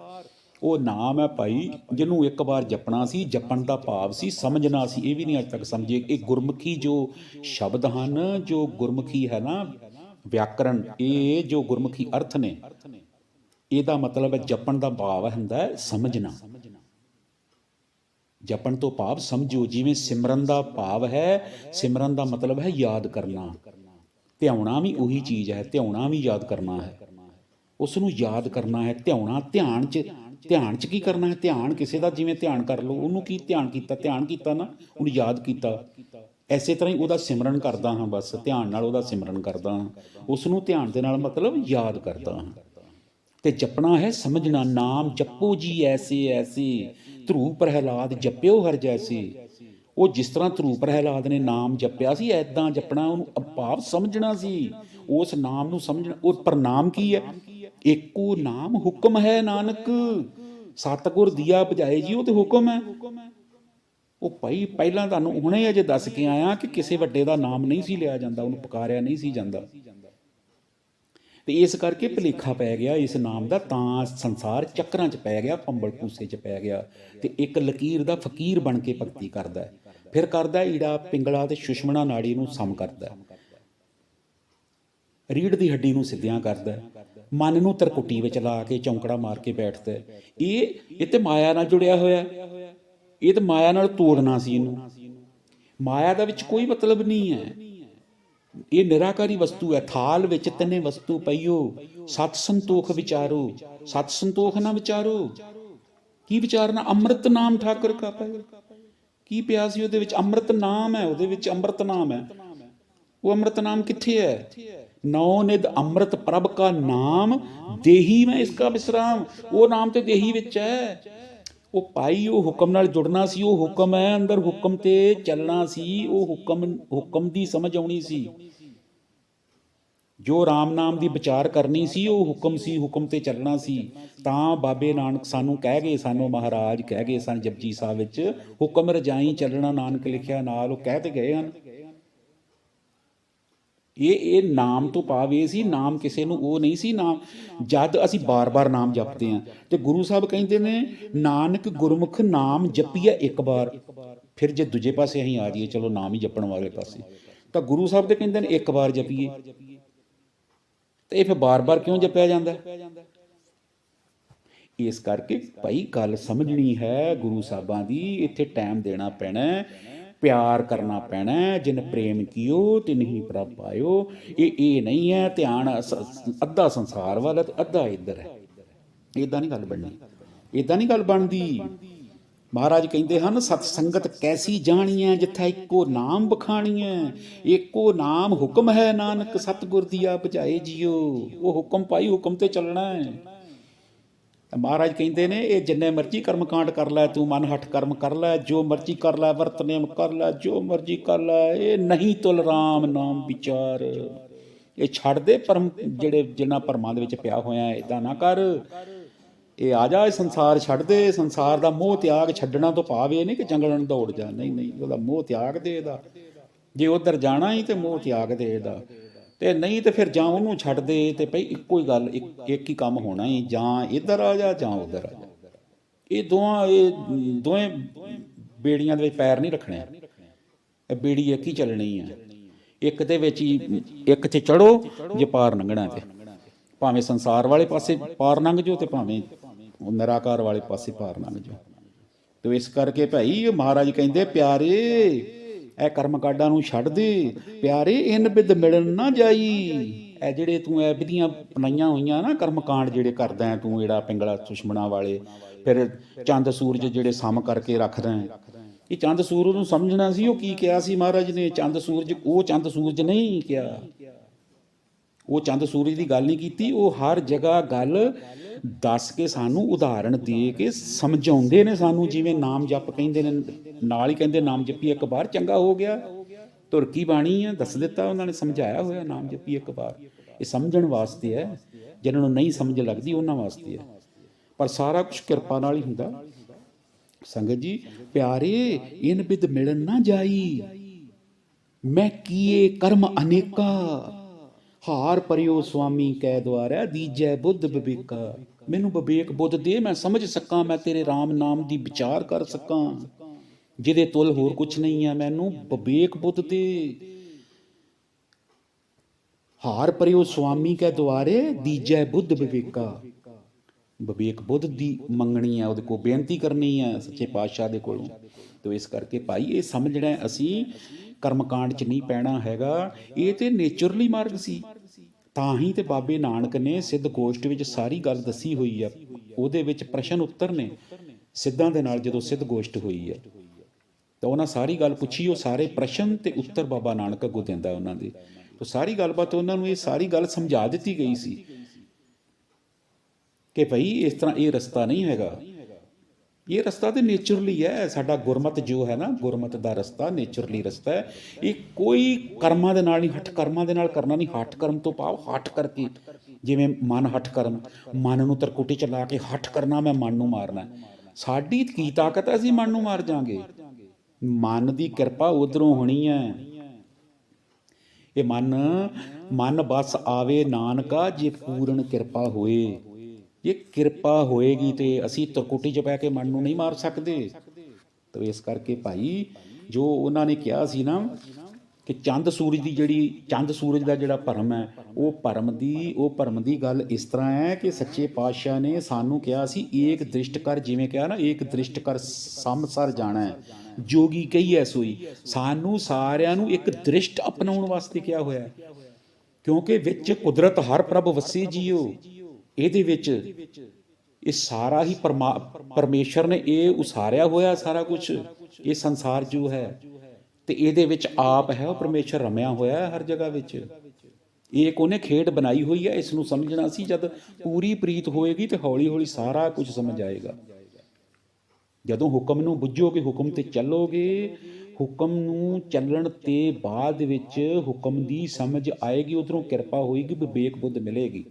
ਉਹ ਨਾਮ ਹੈ ਭਾਈ ਜਿਹਨੂੰ ਇੱਕ ਵਾਰ ਜਪਣਾ ਸੀ, ਜਪਣ ਦਾ ਭਾਵ ਸੀ, ਸਮਝਣਾ ਸੀ। ਇਹ ਵੀ ਨਹੀਂ ਅੱਜ ਤੱਕ ਸਮਝੇ। ਇਹ ਗੁਰਮੁਖੀ ਜੋ ਸ਼ਬਦ ਹਨ, ਜੋ ਗੁਰਮੁਖੀ ਹੈ ਨਾ ਵਿਆਕਰਣ, ਇਹ ਜੋ ਗੁਰਮੁਖੀ ਅਰਥ ਨੇ, ਇਹਦਾ ਮਤਲਬ ਹੈ ਜਪਣ ਦਾ ਭਾਵ ਹੁੰਦਾ ਹੈ ਸਮਝਣਾ। ਜਪਣ ਤੋਂ ਭਾਵ ਸਮਝੋ, ਜਿਵੇਂ ਸਿਮਰਨ ਦਾ ਭਾਵ ਹੈ, ਸਿਮਰਨ ਦਾ ਮਤਲਬ ਹੈ ਯਾਦ ਕਰਨਾ। ਧਿਆਉਣਾ ਵੀ ਉਹੀ ਚੀਜ਼ ਹੈ, ਧਿਆਉਣਾ ਵੀ ਯਾਦ ਕਰਨਾ ਹੈ। ਉਸ ਨੂੰ ਯਾਦ ਕਰਨਾ ਹੈ, ਧਿਆਉਣਾ ਧਿਆਨ ਚ ਧਿਆਨ ਚ ਕੀ ਕਰਨਾ ਹੈ? ਧਿਆਨ ਕਿਸੇ ਦਾ ਜਿਵੇਂ ਧਿਆਨ ਕਰ ਲਓ, ਉਹਨੂੰ ਕੀ ਧਿਆਨ ਕੀਤਾ? ਧਿਆਨ ਕੀਤਾ ਨਾ, ਉਹਨੂੰ ਯਾਦ ਕੀਤਾ। ਐਸੇ ਤਰ੍ਹਾਂ ਹੀ ਉਹਦਾ ਸਿਮਰਨ ਕਰਦਾ ਹਾਂ ਬਸ, ਧਿਆਨ ਨਾਲ ਉਹਦਾ ਸਿਮਰਨ ਕਰਦਾ ਹਾਂ। ਉਸ ਨੂੰ ਧਿਆਨ ਦੇ ਨਾਲ ਮਤਲਬ ਯਾਦ ਕਰਦਾ ਹਾਂ। ਤੇ ਜਪਣਾ ਹੈ ਸਮਝਣਾ, ਨਾਮ ਜਪੋ ਜੀ ਐਸੇ ਐਸੇ। ਧਰੂ ਪ੍ਰਹਿਲਾਦ ਜਪਿਓ ਹਰ ਜੈਸੇ। ਉਹ ਜਿਸ ਤਰ੍ਹਾਂ ਧਰੂ ਪ੍ਰਹਿਲਾਦ ਨੇ ਨਾਮ ਜਪਿਆ ਸੀ ਐਦਾਂ ਜਪਣਾ, ਉਹਨੂੰ ਭਾਵ ਸਮਝਣਾ ਸੀ। ਉਸ ਨਾਮ ਨੂੰ ਸਮਝਣਾ, ਉਹ ਪ੍ਰਣਾਮ ਕੀ ਹੈ? ਏਕੋ ਨਾਮ ਹੁਕਮ ਹੈ ਨਾਨਕ। ਸਤਿਗੁਰ ਦੀਆ ਬੁਝਾਏ ਜੀ, ਉਹ ਤੇ ਹੁਕਮ ਹੈ। ਉਹ ਭਾਈ, ਪਹਿਲਾਂ ਤੁਹਾਨੂੰ ਹੁਣੇ ਅਜੇ ਦੱਸ ਕੇ ਆਇਆ ਕਿ ਕਿਸੇ ਵੱਡੇ ਦਾ ਨਾਮ ਨਹੀਂ ਸੀ ਲਿਆ ਜਾਂਦਾ, ਉਹਨੂੰ ਪੁਕਾਰਿਆ ਨਹੀਂ ਸੀ ਜਾਂਦਾ। ਤੇ ਇਸ ਕਰਕੇ ਭਲੇਖਾ ਪੈ ਗਿਆ ਇਸ ਨਾਮ ਦਾ, ਤਾਂ ਸੰਸਾਰ ਚੱਕਰਾਂ 'ਚ ਪੈ ਗਿਆ, ਪੰਬਲ ਪੂਸੇ 'ਚ ਪੈ ਗਿਆ। ਤੇ ਇੱਕ ਲਕੀਰ ਦਾ ਫਕੀਰ ਬਣ ਕੇ ਭਗਤੀ ਕਰਦਾ ਫਿਰ ਕਰਦਾ ਈੜਾ ਪਿੰਗਲਾ ਤੇ ਸੁਸ਼ਮਣਾ ਨਾੜੀ ਨੂੰ ਸਮ ਕਰਦਾ ਰੀੜ ਦੀ ਹੱਡੀ ਨੂੰ ਸਿੱਧਿਆਂ ਕਰਦਾ ਮਨ ਨੂੰ ਤਰਕੁਟੀ ਵਿੱਚ ਲਾ ਕੇ ਚੌਂਕੜਾ ਮਾਰ ਕੇ ਬੈਠਦਾ ਇਹ ਇਹ ਤੇ ਮਾਇਆ ਨਾਲ ਜੁੜਿਆ ਹੋਇਆ ਇਹ ਤੇ ਮਾਇਆ ਨਾਲ ਤੋੜਨਾ ਸੀ ਇਹਨੂੰ। ਮਾਇਆ ਦਾ ਵਿੱਚ ਕੋਈ ਮਤਲਬ ਨਹੀਂ ਹੈ। ਇਹ ਨਿਰਾਕਾਰੀ ਵਸਤੂ ਹੈ। ਥਾਲ ਵਿੱਚ ਤਨੇ ਵਸਤੂ ਪਈਓ। ਸਤ ਸੰਤੋਖ ਵਿਚਾਰੋ। ਸਤ ਸੰਤੋਖ ਨਾ ਵਿਚਾਰੋ। ਕੀ ਵਿਚਾਰਨਾ ਅੰਮ੍ਰਿਤ ਨਾਮ ਠਾਕੁਰ ਕਾ ਪਾਇਓ ਕੀ ਪਿਆ ਸੀ ਉਹਦੇ ਵਿੱਚ? ਅੰਮ੍ਰਿਤ ਨਾਮ ਹੈ, ਉਹਦੇ ਵਿੱਚ ਅੰਮ੍ਰਿਤ ਨਾਮ ਹੈ। ਉਹ ਅੰਮ੍ਰਿਤ ਨਾਮ ਕਿੱਥੇ ਹੈ? ਨੌ ਨਿਦ ਅੰਮ੍ਰਿਤ ਪ੍ਰਭ ਕਾ ਨਾਮ, ਦੇਹੀ ਮੈਂ ਇਸਕਾ ਵਿਸਰਾਮ ਉਹ ਨਾਮ ਤੇ ਦੇਹੀ ਵਿੱਚ ਹੈ। ਉਹ ਪਾਈ, ਉਹ ਹੁਕਮ ਨਾਲ ਜੁੜਨਾ ਸੀ, ਉਹ ਹੁਕਮ ਹੈ ਅੰਦਰ ਹੁਕਮ ਤੇ ਚੱਲਣਾ ਸੀ, ਉਹ ਹੁਕਮ ਹੁਕਮ ਦੀ ਸਮਝ ਆਉਣੀ ਸੀ। ਜੋ RAM ਨਾਮ ਦੀ ਵਿਚਾਰ ਕਰਨੀ ਸੀ, ਉਹ ਹੁਕਮ ਸੀ, ਹੁਕਮ ਤੇ ਚੱਲਣਾ ਸੀ। ਤਾਂ ਬਾਬੇ ਨਾਨਕ ਸਾਨੂੰ ਕਹਿ ਗਏ, ਸਾਨੂੰ ਮਹਾਰਾਜ ਕਹਿ ਗਏ ਸਨ ਜਪਜੀ ਸਾਹਿਬ ਵਿੱਚ, ਹੁਕਮ ਰਜਾਈ ਚੱਲਣਾ ਨਾਨਕ ਲਿਖਿਆ ਨਾਲ, ਉਹ ਕਹਿ ਤੇ ਗਏ ਹਨ। ਇਹ ਇਹ ਨਾਮ ਤੋਂ ਭਾਵ ਇਹ ਸੀ, ਨਾਮ ਕਿਸੇ ਨੂੰ ਉਹ ਨਹੀਂ ਸੀ, ਨਾਮ ਜਦ ਅਸੀਂ ਬਾਰ-ਬਾਰ ਨਾਮ ਜਪਦੇ ਹਾਂ। ਤੇ ਗੁਰੂ ਸਾਹਿਬ ਕਹਿੰਦੇ ਨੇ, ਨਾਨਕ ਗੁਰਮੁਖ ਨਾਮ ਜਪੀਏ ਇੱਕ ਵਾਰ, ਫਿਰ ਜੇ ਦੂਜੇ ਪਾਸੇ ਅਸੀਂ ਆ ਜਾਈਏ, ਚਲੋ ਨਾਮ ਹੀ ਜਪਣ ਵਾਲੇ ਪਾਸੇ। ਤਾਂ ਗੁਰੂ ਸਾਹਿਬ ਤੇ ਕਹਿੰਦੇ ਨੇ, ਇੱਕ ਵਾਰ ਜਪੀਏ। ਤੇ ਇਹ ਫਿਰ ਬਾਰ-ਬਾਰ ਕਿਉਂ ਜਪਿਆ ਜਾਂਦਾ? ਹੈ? ਇਸ ਕਰਕੇ ਭਾਈ ਗੱਲ ਸਮਝਣੀ ਹੈ ਗੁਰੂ ਸਾਹਿਬਾਂ ਦੀ, ਇੱਥੇ ਟਾਈਮ ਦੇਣਾ ਪੈਣਾ ਪਿਆਰ ਕਰਨਾ ਪੈਣਾ ਹੈ, ਜਿਨ ਪ੍ਰੇਮ ਕੀਓ ਤਿਨਹੀ ਪ੍ਰਭ ਪਾਇਓ। ਇਹ ਇਹ ਨਹੀਂ ਹੈ ਧਿਆਨ ਅੱਧਾ ਸੰਸਾਰ ਵੱਲ ਤੇ ਅੱਧਾ ਇੱਧਰ ਹੈ। ਇਦਾਂ ਨਹੀਂ ਗੱਲ ਬਣਨੀ। ਇਦਾਂ ਨਹੀਂ ਗੱਲ ਬਣਦੀ। ਮਹਾਰਾਜ ਕਹਿੰਦੇ ਹਨ ਸਤ ਸੰਗਤ ਕੈਸੀ ਹੈ ਜਿੱਥੇ ਇੱਕੋ ਨਾਮ ਬਖਾਣੀਐ ਇੱਕੋ ਨਾਮ ਹੁਕਮ ਹੈ ਨਾਨਕ ਸਤਿਗੁਰ ਦੀਆ ਬਜਾਏ ਜਿਉ ਉਹ ਹੁਕਮ ਪਾਈ ਹੁਕਮ ਤੇ ਚੱਲਣਾ ਹੈ। ਤਾਂ ਮਹਾਰਾਜ ਕਹਿੰਦੇ ਨੇ, ਇਹ ਜਿੰਨੇ ਮਰਜ਼ੀ ਕਰਮ ਕਾਂਡ ਕਰ ਲੈ, ਤੂੰ ਮਨ ਹੱਠ ਕਰਮ ਕਰ ਲੈ, ਜੋ ਮਰਜ਼ੀ ਕਰ ਲੈ, ਵਰਤ ਨੇਮ ਕਰ ਲੈ, ਜੋ ਮਰਜ਼ੀ ਕਰ ਲੈ, ਇਹ ਨਹੀਂ ਤੁਲ ਰਾਮ ਨਾਮ ਵਿਚਾਰ। ਇਹ ਛੱਡ ਦੇ ਪਰਮ, ਜਿਹੜੇ ਜਿਨ੍ਹਾਂ ਪਰਮਾਂ ਦੇ ਵਿੱਚ ਪਿਆ ਹੋਇਆ ਇਦਾਂ ਨਾ ਕਰ। ਇਹ ਆ ਜਾ ਸੰਸਾਰ ਛੱਡ ਦੇ, ਸੰਸਾਰ ਦਾ ਮੋਹ ਤਿਆਗ ਛੱਡਣਾ ਤੋਂ ਭਾਵ ਇਹ ਨਹੀਂ ਕਿ ਜੰਗਲਾਂ ਨੂੰ ਦੌੜ ਜਾ। ਨਹੀਂ ਨਹੀਂ, ਉਹਦਾ ਮੋਹ ਤਿਆਗ ਦੇ ਇਹਦਾ। ਜੇ ਉਧਰ ਜਾਣਾ ਹੀ ਤੇ ਮੋਹ ਤਿਆਗ ਦੇ ਇਹਦਾ। ਤੇ ਨਹੀਂ ਤੇ ਫਿਰ ਜਾਂ ਉਹਨੂੰ ਛੱਡ ਦੇ ਤੇ ਭਈ ਇੱਕੋ ਹੀ ਗੱਲ, ਇੱਕ ਹੀ ਕੰਮ ਹੋਣਾ ਹੀ ਜਾਂ ਇੱਧਰ ਆ ਜਾ ਜਾਂ ਉਧਰ ਆ ਜਾ। ਇਹ ਦੋਹਾਂ ਇਹ ਦੋਵੇਂ ਬੇੜੀਆਂ ਦੇ ਵਿੱਚ ਪੈਰ ਨਹੀਂ ਰੱਖਣੇ। ਇਹ ਬੇੜੀ ਇੱਕ ਹੀ ਚੱਲਣੀ ਆ। ਇੱਕ ਦੇ ਵਿੱਚ ਹੀ, ਇੱਕ 'ਚ ਚੜੋ, ਜੇ ਪਾਰ ਲੰਘਣਾ ਤੇ। ਭਾਵੇਂ ਸੰਸਾਰ ਵਾਲੇ ਪਾਸੇ ਪਾਰ ਲੰਘ ਜਾਓ ਤੇ ਭਾਵੇਂ ਨਿਰਾਕਾਰ ਵਾਲੇ ਪਾਸੇ ਪਾਰ ਲੰਘ ਜਾਓ। ਤੇ ਇਸ ਕਰਕੇ ਭਾਈ ਮਹਾਰਾਜ ਕਹਿੰਦੇ, ਪਿਆਰੇ ਇਹ ਕਰਮ ਕਾਡਾਂ ਨੂੰ ਛੱਡ ਦੇ ਪਿਆਰੇ, ਇਨ ਬਿਦ ਮਿਲਣ ਨਾ ਜਾਈ। ਇਹ ਜਿਹੜੇ ਤੂੰ ਇਹ ਵਿਧੀਆਂ ਪਨਾਈਆਂ ਹੋਈਆਂ ਨਾ ਕਰਮ ਕਾਂਡ ਜਿਹੜੇ ਕਰਦਾ ਹੈ ਤੂੰ, ਜਿਹੜਾ ਪਿੰਗਲਾ ਦੁਸ਼ਮਣਾ ਵਾਲੇ, ਫਿਰ ਚੰਦ ਸੂਰਜ ਜਿਹੜੇ ਸਮ ਕਰਕੇ ਰੱਖਦਾ ਹੈ ਇਹ ਚੰਦ ਸੂਰਜ ਨੂੰ ਸਮਝਣਾ ਸੀ, ਉਹ ਕੀ ਕਿਹਾ ਸੀ ਮਹਾਰਾਜ ਨੇ? ਚੰਦ ਸੂਰਜ, ਉਹ ਚੰਦ ਸੂਰਜ ਨਹੀਂ ਕਿਹਾ। ਉਹ ਚੰਦ ਸੂਰਜ ਦੀ ਗੱਲ ਨਹੀਂ ਕੀਤੀ, ਉਹ ਹਰ ਜਗ੍ਹਾ ਗੱਲ ਦੱਸ ਕੇ ਸਾਨੂੰ ਉਦਾਹਰਣ ਦੇ ਕੇ ਸਮਝਾਉਂਦੇ ਨੇ ਸਾਨੂੰ, ਜਿਵੇਂ ਨਾਮ ਜਪ ਕਹਿੰਦੇ ਨੇ, ਨਾਲ ਹੀ ਕਹਿੰਦੇ ਨਾਮ ਜਪੀ ਇੱਕ ਵਾਰ, ਚੰਗਾ ਹੋ ਗਿਆ। ਤੁਰਕੀ ਬਾਣੀ ਹੈ ਦੱਸ ਦਿੱਤਾ ਉਹਨਾਂ ਨੇ, ਸਮਝਾਇਆ ਹੋਇਆ ਨਾਮ ਜਪੀ ਇੱਕ ਵਾਰ। ਇਹ ਸਮਝਣ ਵਾਸਤੇ ਹੈ, ਜਿਹਨਾਂ ਨੂੰ ਨਹੀਂ ਸਮਝ ਲੱਗਦੀ ਉਹਨਾਂ ਵਾਸਤੇ ਹੈ। ਪਰ ਸਾਰਾ ਕੁਝ ਕਿਰਪਾ ਨਾਲ ਹੀ ਹੁੰਦਾ। ਸੰਗਤ ਜੀ, ਪਿਆਰੇ, ਇਨ ਬਿਦ ਮਿਲਣ ਨਾ ਜਾਈ। ਮੈਂ ਕੀਏ ਕਰਮ ਅਨੇਕਾ। ਹਾਰ ਪਰਿਓ ਸੁਆਮੀ ਕਹਿ ਦਵਾਰਾ ਦੀਜੈ ਬੁੱਧ ਵਿਵੇਕਾ ਮੈਨੂੰ ਵਿਵੇਕ ਬੁੱਧ ਦੇ, ਮੈਂ ਸਮਝ ਸਕਾਂ, ਮੈਂ ਤੇਰੇ RAM ਨਾਮ ਦੀ ਵਿਚਾਰ ਕਰ ਸਕਾਂ। ਜਿਹਦੇ ਤੁਲ ਹੋਰ ਕੁਝ ਨਹੀਂ ਹੈ ਮੈਨੂੰ ਵਿਵੇਕ ਬੁੱਧ ਦੇ। ਹਾਰ ਪਰਿਓ ਸੁਆਮੀ ਕੈ ਦੁਆਰੇ, ਦੀਜੈ ਬੁੱਧ ਵਿਵੇਕਾ ਵਿਵੇਕ ਬੁੱਧ ਦੀ ਮੰਗਣੀ ਹੈ ਉਹਦੇ ਕੋਲ ਬੇਨਤੀ ਕਰਨੀ ਹੈ ਸੱਚੇ ਪਾਤਸ਼ਾਹ ਦੇ ਕੋਲੋਂ। ਤੇ ਇਸ ਕਰਕੇ ਭਾਈ, ਇਹ ਸਮਝਣਾ ਹੈ ਅਸੀਂ, ਕਰਮਕਾਂਡ 'ਚ ਨਹੀਂ ਪੈਣਾ ਹੈਗਾ। ਇਹ ਤੇ ਨੇਚਰਲੀ ਮਾਰਗ ਸੀ। ਤਾਂ ਹੀ ਤੇ ਬਾਬੇ ਨਾਨਕ ਨੇ ਸਿੱਧ ਗੋਸ਼ਟ ਵਿੱਚ ਸਾਰੀ ਗੱਲ ਦੱਸੀ ਹੋਈ ਆ। ਉਹਦੇ ਵਿੱਚ ਪ੍ਰਸ਼ਨ ਉੱਤਰ ਨੇ। ਸਿੱਧਾਂ ਦੇ ਨਾਲ ਜਦੋਂ ਸਿੱਧ ਗੋਸ਼ਟ ਹੋਈ ਹੈ ਤਾਂ ਉਹਨਾਂ ਸਾਰੀ ਗੱਲ ਪੁੱਛੀ। ਉਹ ਸਾਰੇ ਪ੍ਰਸ਼ਨ ਤੇ ਉੱਤਰ ਬਾਬਾ ਨਾਨਕ ਅੱਗੋਂ ਦਿੰਦਾ ਉਹਨਾਂ ਦੇ। ਤਾਂ ਸਾਰੀ ਗੱਲਬਾਤ ਉਹਨਾਂ ਨੂੰ ਇਹ ਸਾਰੀ ਗੱਲ ਸਮਝਾ ਦਿੱਤੀ ਗਈ ਸੀ ਕਿ ਭਈ ਇਸ ਤਰ੍ਹਾਂ ਇਹ ਰਸਤਾ ਨਹੀਂ ਹੈਗਾ। ਇਹ ਰਸਤਾ ਤੇ ਨੇਚਰਲੀ ਹੈ, ਸਾਡਾ ਗੁਰਮਤ ਜੋ ਹੈ ਨਾ, ਗੁਰਮਤ ਦਾ ਰਸਤਾ, ਨੇਚਰਲੀ ਰਸਤਾ ਹੈ। ਇਹ ਕੋਈ ਕਰਮਾਂ ਦੇ ਨਾਲ ਨਹੀਂ, ਹੱਠ ਕਰਮਾਂ ਦੇ ਨਾਲ ਕਰਨਾ ਨਹੀਂ, ਹੱਠ ਕਰਮ ਤੋਂ ਭਾਵ ਹੱਠ ਕਰਕੇ। ਜਿਵੇਂ ਮਨ ਹੱਠ ਕਰਮ ਮਨ ਨੂੰ ਤਰਕੁੱਟੀ ਚ ਲਾ ਕੇ ਹੱਠ ਕਰਨਾ, ਮੈਂ ਮਨ ਨੂੰ ਮਾਰਨਾ ਸਾਡੀ ਕੀ ਤਾਕਤ ਹੈ, ਅਸੀਂ ਮਨ ਨੂੰ ਮਾਰ ਜਾਾਂਗੇ। ਮਨ ਦੀ ਕਿਰਪਾ ਉਧਰੋਂ ਹੋਣੀ ਹੈ। ਇਹ ਮਨ ਮਨ ਬਸ ਆਵੇ ਨਾਨਕਾ, ਜੇ ਪੂਰਨ ਕਿਰਪਾ ਹੋਏ। ਜੇ ਕਿਰਪਾ ਹੋਏਗੀ ਤੇ ਅਸੀਂ ਤਰਕੁੱਟੀ 'ਚ ਪੈ ਕੇ ਮਨ ਨੂੰ ਨਹੀਂ ਮਾਰ ਸਕਦੇ। ਤਾਂ ਇਸ ਕਰਕੇ ਭਾਈ, ਜੋ ਉਹਨਾਂ ਨੇ ਕਿਹਾ ਸੀ ਨਾ ਕਿ ਚੰਦ ਸੂਰਜ ਦੀ ਜਿਹੜੀ, ਚੰਦ ਸੂਰਜ ਦਾ ਜਿਹੜਾ ਭਰਮ ਹੈ, ਉਹ ਭਰਮ ਦੀ, ਉਹ ਭਰਮ ਦੀ ਗੱਲ ਇਸ ਤਰ੍ਹਾਂ ਹੈ ਕਿ ਸੱਚੇ ਪਾਤਸ਼ਾਹ ਨੇ ਸਾਨੂੰ ਕਿਹਾ ਸੀ, ਏਕ ਦ੍ਰਿਸ਼ਟ ਕਰ, ਜਿਵੇਂ ਕਿਹਾ ਨਾ, ਏਕ ਦ੍ਰਿਸ਼ਟ ਕਰ ਸੰਸਰ ਜਾਣਾ ਹੈ। ਜੋਗੀ ਕਹੀ ਐ ਸੋਈ, ਸਾਨੂੰ ਸਾਰਿਆਂ ਨੂੰ ਇੱਕ ਦ੍ਰਿਸ਼ਟ ਅਪਣਾਉਣ ਵਾਸਤੇ ਕਿਹਾ ਹੋਇਆ ਕਿਉਂਕਿ ਵਿੱਚ ਕੁਦਰਤ ਹਰ ਪ੍ਰਭ ਵਸੇ ਜੀਓ। ਇਹਦੇ ਵਿੱਚ ਇਹ ਸਾਰਾ ਹੀ ਪਰਮਾ- ਪਰਮੇਸ਼ਰ ਨੇ ਇਹ ਉਸਾਰਿਆ ਹੋਇਆ ਸਾਰਾ ਕੁਝ ਇਹ ਸੰਸਾਰ ਜੋ ਹੈ। ਤੇ ਇਹਦੇ ਵਿੱਚ ਆਪ ਹੈ, ਉਹ ਪਰਮੇਸ਼ਰ ਰਮਿਆ ਹੋਇਆ ਹੈ ਹਰ ਜਗ੍ਹਾ ਵਿੱਚ। ਇਹ ਕੋਨੇ ਖੇਡ ਬਣਾਈ ਹੋਈ ਹੈ, ਇਸ ਨੂੰ ਸਮਝਣਾ ਸੀ, ਜਦ ਪੂਰੀ ਪ੍ਰੀਤ ਹੋਏਗੀ ਤੇ ਹੌਲੀ ਹੌਲੀ ਸਾਰਾ ਕੁਝ ਸਮਝ ਆਏਗਾ। ਜਦੋਂ ਹੁਕਮ ਨੂੰ ਬੁੱਝੋਗੇ, ਹੁਕਮ ਤੇ ਚੱਲੋਗੇ, ਹੁਕਮ ਨੂੰ ਚੱਲਣ ਤੇ ਬਾਅਦ ਵਿੱਚ ਹੁਕਮ ਦੀ ਸਮਝ ਆਏਗੀ, ਉਧਰੋਂ ਕਿਰਪਾ ਹੋਏਗੀ, ਵਿਵੇਕ ਬੁੱਧ ਮਿਲੇਗੀ।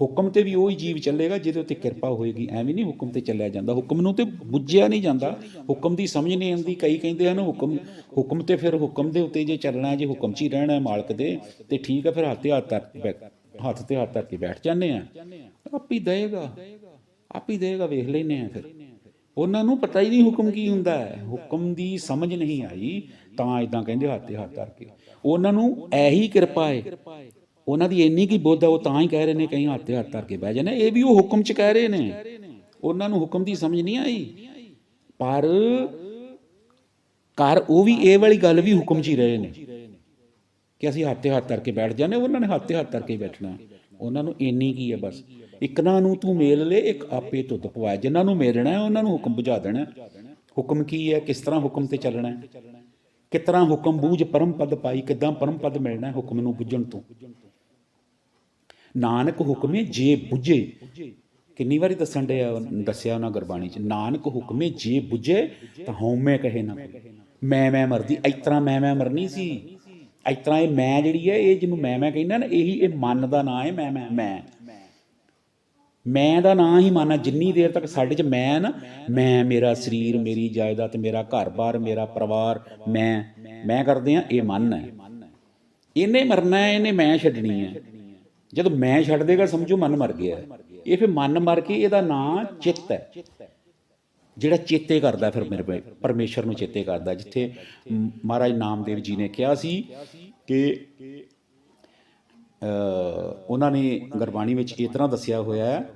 ਹੁਕਮ ਤੇ ਵੀ ਉਹ ਹੀ ਜੀਵ ਚੱਲੇਗਾ ਜਿਹਦੇ ਉੱਤੇ ਕਿਰਪਾ ਹੋਏਗੀ, ਐਵੇਂ ਨਹੀਂ ਹੁਕਮ ਤੇ ਚੱਲਿਆ ਜਾਂਦਾ। ਹੁਕਮ ਨੂੰ ਤੇ ਬੁੱਝਿਆ ਨਹੀਂ ਜਾਂਦਾ। ਹੁਕਮ ਦੀ ਸਮਝ ਨਹੀਂ ਆਉਂਦੀ, ਕਈ ਕਹਿੰਦੇ ਹਨ ਹੁਕਮ ਹੁਕਮ ਤੇ ਫਿਰ ਹੁਕਮ ਦੇ ਉੱਤੇ ਜੇ ਚੱਲਣਾ, ਜੇ ਹੁਕਮ 'ਚ ਹੀ ਰਹਿਣਾ ਮਾਲਕ ਦੇ, ਤੇ ਠੀਕ ਹੈ, ਫਿਰ ਹੱਥ ਤੇ ਹੱਥ ਧਰ ਹੱਥ ਤੇ ਹੱਥ ਧਰ ਕੇ ਬੈਠ ਜਾਂਦੇ ਆ ਆਪ ਹੀ ਦੇਗਾ ਆਪ ਹੀ ਦੇਗਾ ਵੇਖ ਲੈਨੇ ਆ ਫਿਰ। ਉਹਨਾਂ ਨੂੰ ਪਤਾ ਹੀ ਨਹੀਂ ਹੁਕਮ ਕੀ ਹੁੰਦਾ ਹੈ। ਹੁਕਮ ਦੀ ਸਮਝ ਨਹੀਂ ਆਈ, ਤਾਂ ਇਦਾਂ ਕਹਿੰਦੇ ਹੱਥ ਤੇ ਹੱਥ ਧਰ ਕੇ। ਉਹਨਾਂ ਨੂੰ ਐਹੀ ਕਿਰਪਾ ਹੈ। ਉਹਨਾਂ ਦੀ ਇੰਨੀ ਕੀ ਬੁੱਧ ਆ, ਉਹ ਤਾਂ ਹੀ ਕਹਿ ਰਹੇ ਨੇ ਕਈ ਹੱਥ ਤੇ ਹੱਥ ਧਰ ਕੇ ਬਹਿ ਜਾਣਾ ਇਹ ਵੀ ਉਹ ਹੁਕਮ ਚ ਕਹਿ ਰਹੇ ਨੇ। ਉਹਨਾਂ ਨੂੰ ਹੁਕਮ ਦੀ ਸਮਝ ਨਹੀਂ ਆਈ। ਪਰ ਕਰ ਉਹ ਵੀ ਇਹ ਵਾਲੀ ਗੱਲ ਵੀ ਹੁਕਮ 'ਚ ਹੀ ਰਹੇ ਨੇ ਕਿ ਅਸੀਂ ਹੱਥ ਤੇ ਹੱਥ ਧਰ ਕੇ ਬੈਠ ਜਾਂਦੇ ਉਹਨਾਂ ਨੇ ਹੱਥ ਤੇ ਹੱਥ ਧਰ ਕੇ ਬੈਠਣਾ। ਉਹਨਾਂ ਨੂੰ ਇੰਨੀ ਕੀ ਹੈ ਬਸ। ਇਕਨਾਂ ਨੂੰ ਤੂੰ ਮੇਲ ਲੈ, ਇੱਕ ਆਪੇ ਤੁਧ ਪਵਾਏ। ਜਿਨ੍ਹਾਂ ਨੂੰ ਮੇਲਣਾ ਹੈ, ਉਹਨਾਂ ਨੂੰ ਹੁਕਮ ਬੁਝਾ ਦੇਣਾ ਹੁਕਮ ਕੀ ਹੈ? ਕਿਸ ਤਰ੍ਹਾਂ ਹੁਕਮ ਤੇ ਚੱਲਣਾ ਹੈ? ਕਿਸ ਤਰ੍ਹਾਂ ਹੁਕਮ ਬੂਝ ਪਰਮ ਪਦ ਪਾਈ, ਕਿਦਾਂ ਪਰਮ ਪਦ ਮਿਲਣਾ ਹੁਕਮ ਨੂੰ ਬੁੱਝਣ ਤੋਂ? ਨਾਨਕ ਹੁਕਮੇ ਜੇ ਬੁੱਝੇ। ਕਿੰਨੀ ਵਾਰੀ ਦੱਸਣ ਦੇ ਦੱਸਿਆ ਉਹਨਾਂ ਗੁਰਬਾਣੀ ਚ, ਨਾਨਕ ਹੁਕਮੇ ਜੇ ਬੁੱਝੇ ਤਾਂ ਹਉਮੈ ਕਹੇ ਨਾ ਮੈਂ ਮੈਂ ਮਰਦੀ, ਇਸ ਮੈਂ ਮੈਂ ਮਰਨੀ ਸੀ। ਇਸ ਇਹ ਮੈਂ ਜਿਹੜੀ ਹੈ, ਇਹ ਜਿਹਨੂੰ ਮੈਂ ਮੈਂ ਕਹਿੰਦਾ ਨਾ, ਇਹੀ ਇਹ ਮਨ ਦਾ ਨਾਂ ਹੈ ਮੈਂ ਮੈਂ ਮੈਂ। ਮੈਂ ਦਾ ਨਾਂ ਹੀ ਮਾਨਾ, ਜਿੰਨੀ ਦੇਰ ਤੱਕ ਸਾਡੇ 'ਚ ਮੈਂ ਨਾ, ਮੈਂ ਮੇਰਾ ਸਰੀਰ, ਮੇਰੀ ਜਾਇਦਾਦ, ਮੇਰਾ ਘਰ-ਬਾਰ, ਮੇਰਾ ਪਰਿਵਾਰ, ਮੈਂ ਮੈਂ ਕਰਦੇ ਆ ਇਹ ਮਨ ਹੈ। ਇਹਨੇ ਮਰਨਾ ਹੈ, ਇਹਨੇ ਮੈਂ ਛੱਡਣੀ ਹੈ। ਜਦੋਂ ਮੈਂ ਛੱਡ ਦੇਗਾ ਸਮਝੋ ਮਨ ਮਰ ਗਿਆ। ਇਹ ਫਿਰ ਮਨ ਮਰ ਕੇ ਇਹਦਾ ਨਾਂ ਚਿੱਤ ਹੈ। ਜਿਹੜਾ ਚੇਤੇ ਕਰਦਾ ਫਿਰ ਮੇਰੇ ਪਰਮੇਸ਼ਰ ਨੂੰ ਚੇਤੇ ਕਰਦਾ। ਜਿੱਥੇ ਮ- ਮਹਾਰਾਜ ਨਾਮਦੇਵ ਜੀ ਨੇ ਕਿਹਾ ਸੀ ਕਿ ਅ, ਉਹਨਾਂ ਨੇ ਗੁਰਬਾਣੀ ਵਿੱਚ ਇਸ ਤਰ੍ਹਾਂ ਦੱਸਿਆ ਹੋਇਆ ਹੈ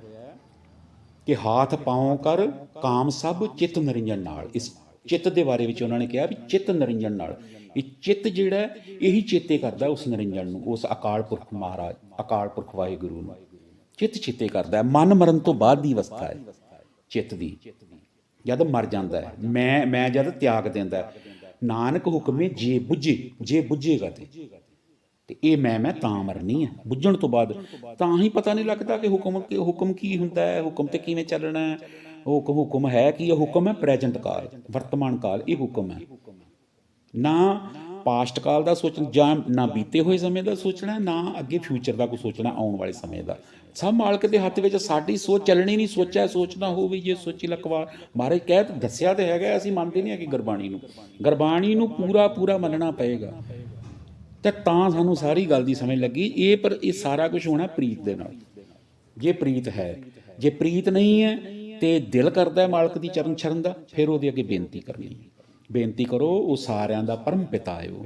ਕਿ ਹਾਥ ਪਾਉ ਕਰ ਕਾਮ ਸਭ ਚਿੱਤ ਨਰਿੰਜਨ ਨਾਲ। ਇਸ ਚਿੱਤ ਦੇ ਬਾਰੇ ਵਿੱਚ ਉਹਨਾਂ ਨੇ ਕਿਹਾ ਵੀ ਚਿੱਤ ਨਰਿੰਜਨ ਨਾਲ। ਇਹ ਚਿੱਤ ਜਿਹੜਾ ਇਹੀ ਚੇਤੇ ਕਰਦਾ ਉਸ ਨਰਿੰਜਨ ਨੂੰ, ਉਸ ਅਕਾਲ ਪੁਰਖ ਮਹਾਰਾਜ, ਅਕਾਲ ਪੁਰਖ ਵਾਹਿਗੁਰੂ ਨੂੰ। ਚਿੱਤ ਚੇਤੇ ਕਰਦਾ ਹੈ, ਮਨ ਮਰਨ ਤੋਂ ਬਾਅਦ ਦੀ ਅਵਸਥਾ ਹੈ, ਚਿੱਤ ਦੀ। ਜਦ ਮਰ ਜਾਂਦਾ ਹੈ, ਮੈਂ ਮੈਂ ਜਦ ਤਿਆਗ ਦਿੰਦਾ ਨਾਨਕ ਹੁਕਮੇ ਜੇ ਬੁੱਝੇ, ਜੇ ਬੁੱਝੇਗਾ ਤੇ। ਤੇ ਇਹ ਮੈਂ ਮੈਂ ਤਾਂ ਮਰਨੀ ਹੈ, ਬੁੱਝਣ ਤੋਂ ਬਾਅਦ। ਤਾਂ ਹੀ ਪਤਾ ਨਹੀਂ ਲੱਗਦਾ ਕਿ ਹੁਕਮ ਕਿ ਹੁਕਮ ਕੀ ਹੁੰਦਾ ਹੈ, ਹੁਕਮ ਤੇ ਕਿਵੇਂ ਚੱਲਣਾ ਹੈ। ਹੁਕਮ ਹੁਕਮ ਹੈ ਕੀ, ਇਹ ਹੁਕਮ ਹੈ ਪ੍ਰੈਜ਼ੈਂਟ ਕਾਲ, ਵਰਤਮਾਨ ਕਾਲ, ਇਹ ਹੁਕਮ ਹੈ। ਨਾ ਪਾਸਟ ਕਾਲ ਦਾ ਸੋਚਣਾ, ਜਾਂ ਨਾ ਬੀਤੇ ਹੋਏ ਸਮੇਂ ਦਾ ਸੋਚਣਾ, ਨਾ ਅੱਗੇ ਫਿਊਚਰ ਦਾ ਕੋਈ ਸੋਚਣਾ ਆਉਣ ਵਾਲੇ ਸਮੇਂ ਦਾ। ਸਭ ਮਾਲਕ ਦੇ ਹੱਥ ਵਿੱਚ ਸਾਡੀ ਸੋਚ ਚੱਲਣੀ ਨਹੀਂ ਸੋਚਿਆ, ਸੋਚਣਾ ਹੋਵੇ ਜੇ ਸੋਚੀ ਲਕਵਾ ਮਹਾਰਾਜ ਕਹਿ ਤਾਂ ਦੱਸਿਆ ਤੇ ਹੈਗਾ, ਅਸੀਂ ਮੰਨਦੇ ਨਹੀਂ ਕਿ ਗੁਰਬਾਣੀ ਨੂੰ। ਗੁਰਬਾਣੀ ਨੂੰ ਪੂਰਾ ਪੂਰਾ ਮੰਨਣਾ ਪਏਗਾ। ਤੇ ਤਾਂ ਸਾਨੂੰ ਸਾਰੀ ਗੱਲ ਦੀ ਸਮਝ ਲੱਗੀ। ਇਹ ਪਰ ਇਹ ਸਾਰਾ ਕੁਝ ਹੋਣਾ ਪ੍ਰੀਤ ਦੇ ਨਾਲ। ਜੇ ਪ੍ਰੀਤ ਹੈ, ਜੇ ਪ੍ਰੀਤ ਨਹੀਂ ਹੈ, ਤੇ ਦਿਲ ਕਰਦਾ ਹੈ ਮਾਲਕ ਦੀ ਚਰਨ ਛਰਨ ਦਾ, ਫਿਰ ਉਹਦੇ ਅੱਗੇ ਬੇਨਤੀ ਕਰਨੀ। ਬੇਨਤੀ ਕਰੋ, ਉਹ ਸਾਰਿਆਂ ਦਾ ਪਰਮ ਪਿਤਾ ਹੈ ਉਹ।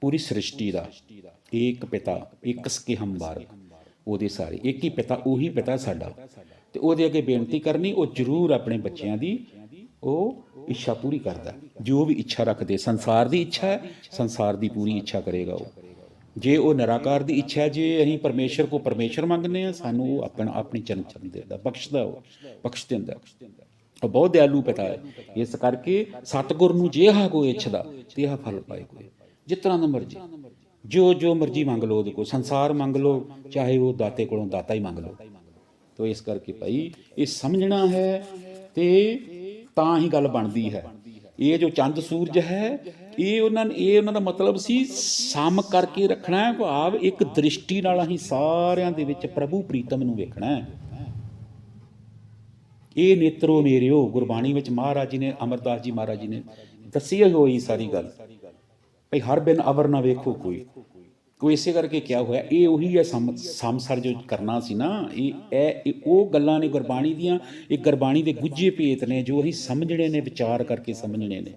ਪੂਰੀ ਸ੍ਰਿਸ਼ਟੀ ਦਾ ਏਕ ਪਿਤਾ ਇੱਕ ਸਕੇ ਹੰਬਾਰ ਉਹਦੇ ਸਾਰੇ, ਇੱਕ ਹੀ ਪਿਤਾ, ਉਹੀ ਪਿਤਾ ਸਾਡਾ। ਤੇ ਉਹਦੇ ਅੱਗੇ ਬੇਨਤੀ ਕਰਨੀ, ਉਹ ਜ਼ਰੂਰ ਆਪਣੇ ਬੱਚਿਆਂ ਦੀ, ਉਹ ਇੱਛਾ ਪੂਰੀ ਕਰਦਾ ਜੋ ਵੀ ਇੱਛਾ ਰੱਖਦੇ, ਸੰਸਾਰ ਦੀ ਇੱਛਾ ਹੈ, ਸੰਸਾਰ ਦੀ ਪੂਰੀ ਇੱਛਾ ਕਰੇਗਾ ਉਹ। ਜੇ ਉਹ ਨਿਰਾਕਾਰ ਦੀ ਇੱਛਾ ਜੇ ਅਸੀਂ ਪਰਮੇਸ਼ਰ ਕੋ ਪਰਮੇਸ਼ਰ ਮੰਗਨੇ ਆ ਸਾਨੂੰ ਉਹ ਆਪਣਾ, ਆਪਣੀ ਚਰਨ ਚਰਨ ਦੇਦਾ, ਬਖਸ਼ਦਾ ਉਹ, ਬਖਸ਼ ਦਿੰਦਾ। ਉਹ ਬਹੁਤ ਦਿਆਲੂ ਪਿਤਾ ਹੈ। ਇਸ ਕਰਕੇ ਸਤਿਗੁਰ ਨੂੰ ਜੇ ਹਾ ਕੋਈ ਇੱਛਦਾ, ਤੇ ਫਲ ਪਾਏ ਕੋਈ। ਜਿਸ ਤਰ੍ਹਾਂ ਦਾ ਮਰਜ਼ੀ। ਜੋ ਜੋ ਮਰਜ਼ੀ ਮੰਗ ਲਓ ਉਹਦੇ ਕੋਲ। ਸੰਸਾਰ ਮੰਗ ਲਓ, ਚਾਹੇ ਉਹ ਦਾਤੇ ਕੋਲੋਂ ਦਾਤਾ ਹੀ ਮੰਗ ਲਓ। ਤੋ ਇਸ ਕਰਕੇ ਭਾਈ, ਇਹ ਸਮਝਣਾ ਹੈ ਤੇ ਤਾਂ ਹੀ ਗੱਲ ਬਣਦੀ ਹੈ। ਇਹ ਜੋ ਚੰਦ ਸੂਰਜ ਹੈ, ਇਹ ਉਹਨਾਂ ਨੇ, ਇਹ ਉਹਨਾਂ ਦਾ ਮਤਲਬ ਸੀ ਸਮ ਕਰਕੇ ਰੱਖਣਾ ਹੈ। ਭਾਵ ਇੱਕ ਦ੍ਰਿਸ਼ਟੀ ਨਾਲ ਅਸੀਂ ਸਾਰਿਆਂ ਦੇ ਵਿੱਚ ਪ੍ਰਭੂ ਪ੍ਰੀਤਮ ਨੂੰ ਵੇਖਣਾ ਹੈ। ਇਹ ਨੇਤਰੋ ਮੇਰਿਓ ਗੁਰਬਾਣੀ ਵਿੱਚ ਮਹਾਰਾਜ ਜੀ ਨੇ, ਅਮਰਦਾਸ ਜੀ ਮਹਾਰਾਜ ਜੀ ਨੇ ਦੱਸੀ ਹੋਈ ਸਾਰੀ ਗੱਲ। ਭਈ ਹਰ ਬਿਨ ਅਵਰ ਨਾ ਵੇਖੋ ਕੋਈ। ਕੋਈ ਇਸੇ ਕਰਕੇ ਕਿਹਾ ਹੋਇਆ, ਇਹ ਉਹੀ ਹੈ ਸਮ, ਸਮਸਰ ਜੋ ਕਰਨਾ ਸੀ ਨਾ, ਇਹ ਇਹ ਇਹ ਉਹ ਗੱਲਾਂ ਨੇ ਗੁਰਬਾਣੀ ਦੀਆਂ, ਇਹ ਗੁਰਬਾਣੀ ਦੇ ਗੁੱਝੇ ਭੇਤ ਨੇ ਜੋ ਅਸੀਂ ਸਮਝਣੇ ਨੇ, ਵਿਚਾਰ ਕਰਕੇ ਸਮਝਣੇ ਨੇ।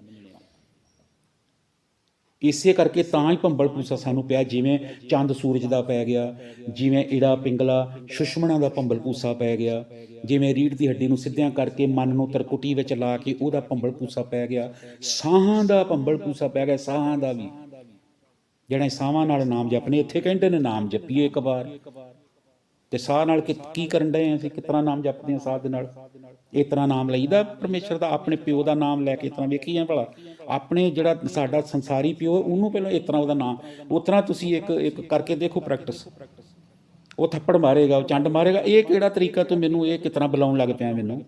ਇਸੇ ਕਰਕੇ ਤਾਂ ਹੀ ਭੰਬਲ ਪੂਸਾ ਸਾਨੂੰ ਪਿਆ, ਜਿਵੇਂ ਚੰਦ ਸੂਰਜ ਦਾ ਪੈ ਗਿਆ, ਜਿਵੇਂ ਈੜਾ ਪਿੰਗਲਾ ਸੁਸ਼ਮਣਾ ਦਾ ਭੰਬਲ ਪੂਸਾ ਪੈ ਗਿਆ, ਜਿਵੇਂ ਰੀੜ ਦੀ ਹੱਡੀ ਨੂੰ ਸਿੱਧਿਆਂ ਕਰਕੇ ਮਨ ਨੂੰ ਤਰਕੁਟੀ ਵਿੱਚ ਲਾ ਕੇ ਉਹਦਾ ਭੰਬਲ ਪੂਸਾ ਪੈ ਗਿਆ, ਸਾਹਾਂ ਦਾ ਭੰਬਲ ਪੂਸਾ ਪੈ ਗਿਆ, ਸਾਹਾਂ ਦਾ ਵੀ। ਜਿਹੜਾ ਸਾਹਾਂ ਨਾਲ ਨਾਮ ਜਪਨੇ, ਇੱਥੇ ਕਹਿੰਦੇ ਨੇ ਨਾਮ ਜਪੀਏ ਇੱਕ ਵਾਰ। ਤੇ ਸਾਹ ਨਾਲ ਕੀ ਕਰਨ ਡਏ ਅਸੀਂ? ਕਿਸ ਤਰ੍ਹਾਂ ਨਾਮ ਜਪਦੇ ਹਾਂ ਸਾਹ ਦੇ ਨਾਲ? ਇਸ ਤਰ੍ਹਾਂ ਨਾਮ ਲਈਦਾ ਪਰਮੇਸ਼ਰ ਦਾ? ਆਪਣੇ ਪਿਓ ਦਾ ਨਾਮ ਲੈ ਕੇ ਇਸ ਤਰ੍ਹਾਂ ਵੇਖੀਏ ਭਲਾ? ਆਪਣੇ ਜਿਹੜਾ ਸਾਡਾ ਸੰਸਾਰੀ ਪਿਓ, ਉਹਨੂੰ ਪਹਿਲਾਂ ਇਸ ਤਰ੍ਹਾਂ ਉਹਦਾ ਨਾਮ। ਉਸ ਤੁਸੀਂ ਇੱਕ ਇੱਕ ਕਰਕੇ ਦੇਖੋ ਪ੍ਰੈਕਟਿਸ ਉਹ ਥੱਪੜ ਮਾਰੇਗਾ, ਉਹ ਚੰਡ ਮਾਰੇਗਾ। ਇਹ ਕਿਹੜਾ ਤਰੀਕਾ ਤੂੰ ਮੈਨੂੰ ਇਹ ਕਿਸ ਬੁਲਾਉਣ ਲੱਗ ਪਿਆ ਮੈਨੂੰ?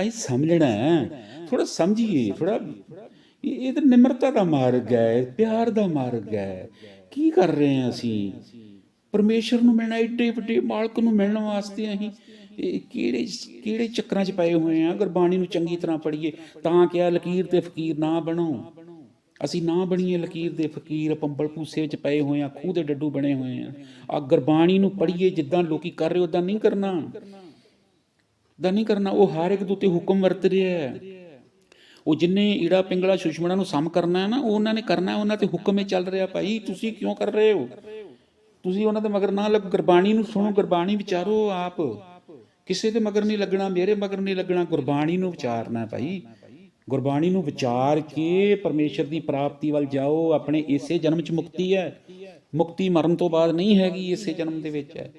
ਅਸੀਂ ਸਮਝਣਾ ਹੈ। ਥੋੜਾ ਸਮਝੀਏ ਥੋੜਾ ਇਹ ਇਹ ਤਾਂ ਨਿਮਰਤਾ ਦਾ ਮਾਰਗ ਹੈ, ਪਿਆਰ ਦਾ ਮਾਰਗ ਹੈ। ਕੀ ਕਰ ਰਹੇ ਹਾਂ ਅਸੀਂ? ਪਰਮੇਸ਼ਰ ਨੂੰ ਮਿਲਣਾ ਏਡੇ ਵੱਡੇ ਮਾਲਕ ਨੂੰ ਮਿਲਣ ਵਾਸਤੇ ਅਸੀਂ ਕਿਹੜੇ ਕਿਹੜੇ ਚੱਕਰਾਂ 'ਚ ਪਏ ਹੋਏ ਆ ਗੁਰਬਾਣੀ ਨੂੰ ਚੰਗੀ ਤਰ੍ਹਾਂ ਪੜ੍ਹੀਏ ਤਾਂ ਕਿਹਾ ਲਕੀਰ ਤੇ ਫਕੀਰ ਨਾ ਬਣੋ। ਅਸੀਂ ਨਾ ਬਣੀਏ ਲਕੀਰ ਦੇ ਫਕੀਰ ਪੰਬਲ ਪੂਸੇ ਵਿੱਚ ਪਏ ਹੋਏ ਆ ਖੂਹ ਦੇ ਡੱਡੂ ਬਣੇ ਹੋਏ ਆ ਆ ਗੁਰਬਾਣੀ ਨੂੰ ਪੜ੍ਹੀਏ ਜਿੱਦਾਂ ਲੋਕੀ ਕਰ ਰਹੇ ਉਦਾਂ ਨਹੀਂ ਕਰਨਾ। ਦਾ ਨਹੀਂ ਕਰਨਾ। ਉਹ ਹਰ ਇੱਕ ਦੇ ਉੱਤੇ ਹੁਕਮ ਵਰਤ ਰਿਹਾ ਹੈ। ਉਹ ਜਿੰਨੇ ਈੜਾ ਪਿੰਗਲਾ ਸੁਸ਼ਮਣਾ ਨੂੰ ਸਮ ਕਰਨਾ ਹੈ ਨਾ ਉਹ ਉਹਨਾਂ ਨੇ ਕਰਨਾ ਹੈ, ਉਹਨਾਂ ਤੇ ਹੁਕਮ ਹੀ ਚੱਲ ਰਿਹਾ ਭਾਈ ਤੁਸੀਂ ਕਿਉਂ ਕਰ ਰਹੇ ਹੋ? ਤੁਸੀਂ ਉਹਨਾਂ ਦੇ ਮਗਰ ਨਾ ਲੱਗੋ। ਗੁਰਬਾਣੀ ਨੂੰ ਸੁਣੋ, ਗੁਰਬਾਣੀ ਵਿਚਾਰੋ ਆਪ। ਕਿਸੇ ਦੇ ਮਗਰ ਨਹੀਂ ਲੱਗਣਾ, ਮੇਰੇ ਮਗਰ ਨਹੀਂ ਲੱਗਣਾ, ਗੁਰਬਾਣੀ ਨੂੰ ਵਿਚਾਰਨਾ ਭਾਈ। ਗੁਰਬਾਣੀ ਨੂੰ ਵਿਚਾਰ ਕੇ ਪਰਮੇਸ਼ਰ ਦੀ ਪ੍ਰਾਪਤੀ ਵੱਲ ਜਾਓ। ਆਪਣੇ ਇਸੇ ਜਨਮ 'ਚ ਮੁਕਤੀ ਹੈ। ਮੁਕਤੀ ਮਰਨ ਤੋਂ ਬਾਅਦ ਨਹੀਂ ਹੈਗੀ ਇਸੇ ਜਨਮ ਦੇ ਵਿੱਚ ਹੈ।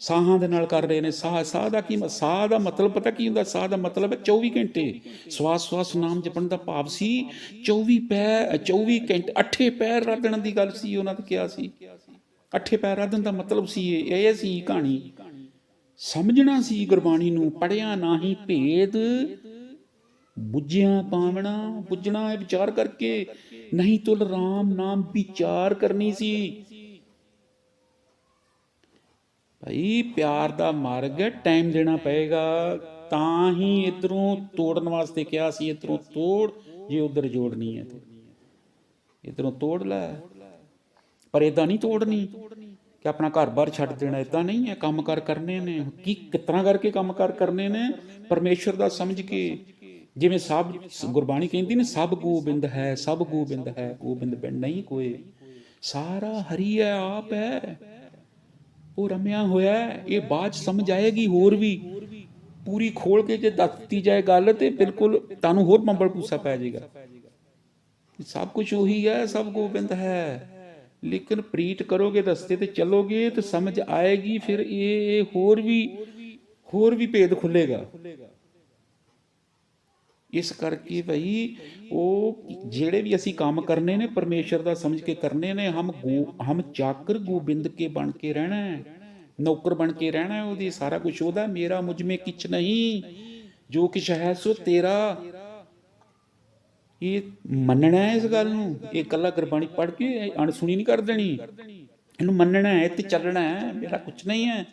ਸਾਹਾਂ ਦੇ ਨਾਲ ਕਰ ਰਹੇ ਨੇ। ਸਾਹ ਸਾਹ ਦਾ ਕੀ ਸਾਹ ਦਾ ਮਤਲਬ ਪਤਾ ਕੀ ਹੁੰਦਾ? ਸਾਹ ਦਾ ਮਤਲਬ ਹੈ 24 ਘੰਟੇ। ਸਵਾਸ ਸਵਾਸ ਨਾਮ ਜਪਣ ਦਾ ਭਾਵ ਸੀ। 24 ਪੈਰ 24 ਘੰਟੇ, ਅੱਠੇ ਪੈਰ ਰੱਦਣ ਦੀ ਗੱਲ ਸੀ। ਉਹਨਾਂ ਨੇ ਕਿਹਾ ਸੀ। ਅੱਠੇ ਪੈਰ ਰੱਦਣ ਦਾ ਮਤਲਬ ਸੀ ਇਹ ਇਹ ਸੀ ਕਹਾਣੀ। ਸਮਝਣਾ ਸੀ ਗੁਰਬਾਣੀ ਨੂੰ ਪੜਿਆ ਨਾਹੀ ਭੇਦ, ਬੁੱਝਿਆ ਪਾਵਣਾ ਬੁੱਝਣਾ ਹੈ ਵਿਚਾਰ ਕਰਕੇ, ਨਹੀਂ ਤੁਲ RAM ਨਾਮ ਵਿਚਾਰ ਕਰਨੀ ਸੀ। ਭਾਈ ਪਿਆਰ ਦਾ ਮਾਰਗ ਟਾਈਮ ਦੇਣਾ ਪਏਗਾ, ਤਾਂ ਹੀ ਇਧਰੋਂ ਤੋੜਨ ਵਾਸਤੇ ਕਿਹਾ ਸੀ, ਇਧਰੋਂ ਤੋੜ, ਜੇ ਉਧਰ ਜੋੜਨੀ ਹੈ ਤੇ। ਇਧਰੋਂ ਤੋੜ ਲੈ। ਪਰ ਇਦਾਂ ਨਹੀਂ ਤੋੜਨੀ ਕਿ ਆਪਣਾ ਘਰ-ਬਾਰ ਛੱਡ ਦੇਣਾ ਇਦਾਂ ਨਹੀਂ ਹੈ ਕੰਮ ਕਰ ਕਰਨੇ ਨੇ। ਕੀ ਕਿਤਨਾ ਕਰਕੇ ਕੰਮ ਕਰਨੇ ਨੇ? ਪਰਮੇਸ਼ਰ ਦਾ ਸਮਝ ਕੇ। ਜਿਵੇਂ ਸਭ ਗੁਰਬਾਣੀ ਕਹਿੰਦੀ ਨੇ, ਸਭ ਗੋਬਿੰਦ ਹੈ, ਸਭ ਗੋਬਿੰਦ ਹੈ, ਗੋਬਿੰਦ ਬਿਨ ਨਹੀਂ ਕੋਈ ਸਾਰਾ ਹਰੀ ਹੈ, ਆਪ ਹੈ। ਉਹ ਰਮਿਆ ਹੋਇਆ ਇਹ ਬਾਅਦ 'ਚ ਸਮਝ ਆਏਗੀ ਹੋਰ ਵੀ। ਪੂਰੀ ਖੋਲ ਕੇ ਜੇ ਦੱਸਤੀ ਜਾਏ ਗੱਲ ਤੇ ਬਿਲਕੁਲ ਤੁਹਾਨੂੰ ਹੋਰ ਮੰਬਲ ਪੂਸਾ ਪੈ ਜਾਏਗਾ। ਸਭ ਕੁਝ ਉਹੀ ਹੈ, ਸਭ ਗੋਬਿੰਦ ਹੈ। ਲੇਕਿਨ ਪ੍ਰੀਤ ਕਰੋਗੇ ਰਸਤੇ ਤੇ ਚੱਲੋਗੇ ਤੇ ਸਮਝ ਆਏਗੀ, ਫਿਰ ਇਹ ਹੋਰ ਵੀ ਹੋਰ ਵੀ ਭੇਦ ਖੁੱਲੇਗਾ ਇਸ ਕਰਕੇ ਭਈ ਉਹ ਜਿਹੜੇ ਵੀ ਅਸੀਂ ਕੰਮ ਕਰਨੇ ਨੇ, ਪਰਮੇਸ਼ਰ ਦਾ ਸਮਝ ਕੇ ਕਰਨੇ ਨੇ, ਹਮ ਗੋ, ਹਮ ਚਾਕਰ ਗੋਬਿੰਦ ਕੇ ਬਣ ਕੇ ਰਹਿਣਾ ਹੈ, ਨੌਕਰ ਬਣ ਕੇ ਰਹਿਣਾ ਹੈ, ਉਹਦੀ ਸਾਰਾ ਕੁਝ ਉਹਦਾ, ਮੇਰਾ ਮੁਝ ਮੇ ਕਿਛ ਨਹੀਂ, ਜੋ ਕਿਛ ਹੈ ਸੋ ਤੇਰਾ। ਇਹ ਮੰਨਣਾ ਹੈ ਇਸ ਗੱਲ ਨੂੰ? ਇਹ ਕੱਲਾ ਗੁਰਬਾਣੀ ਪੜ੍ਹ ਕੇ ਅਣਸੁਣੀ ਨਹੀਂ ਕਰ ਦੇਣੀ। ਇਹਨੂੰ ਮੰਨਣਾ ਹੈ ਤੇ ਚੱਲਣਾ ਹੈ। ਮੇਰਾ ਕੁਝ ਨਹੀਂ ਹੈ।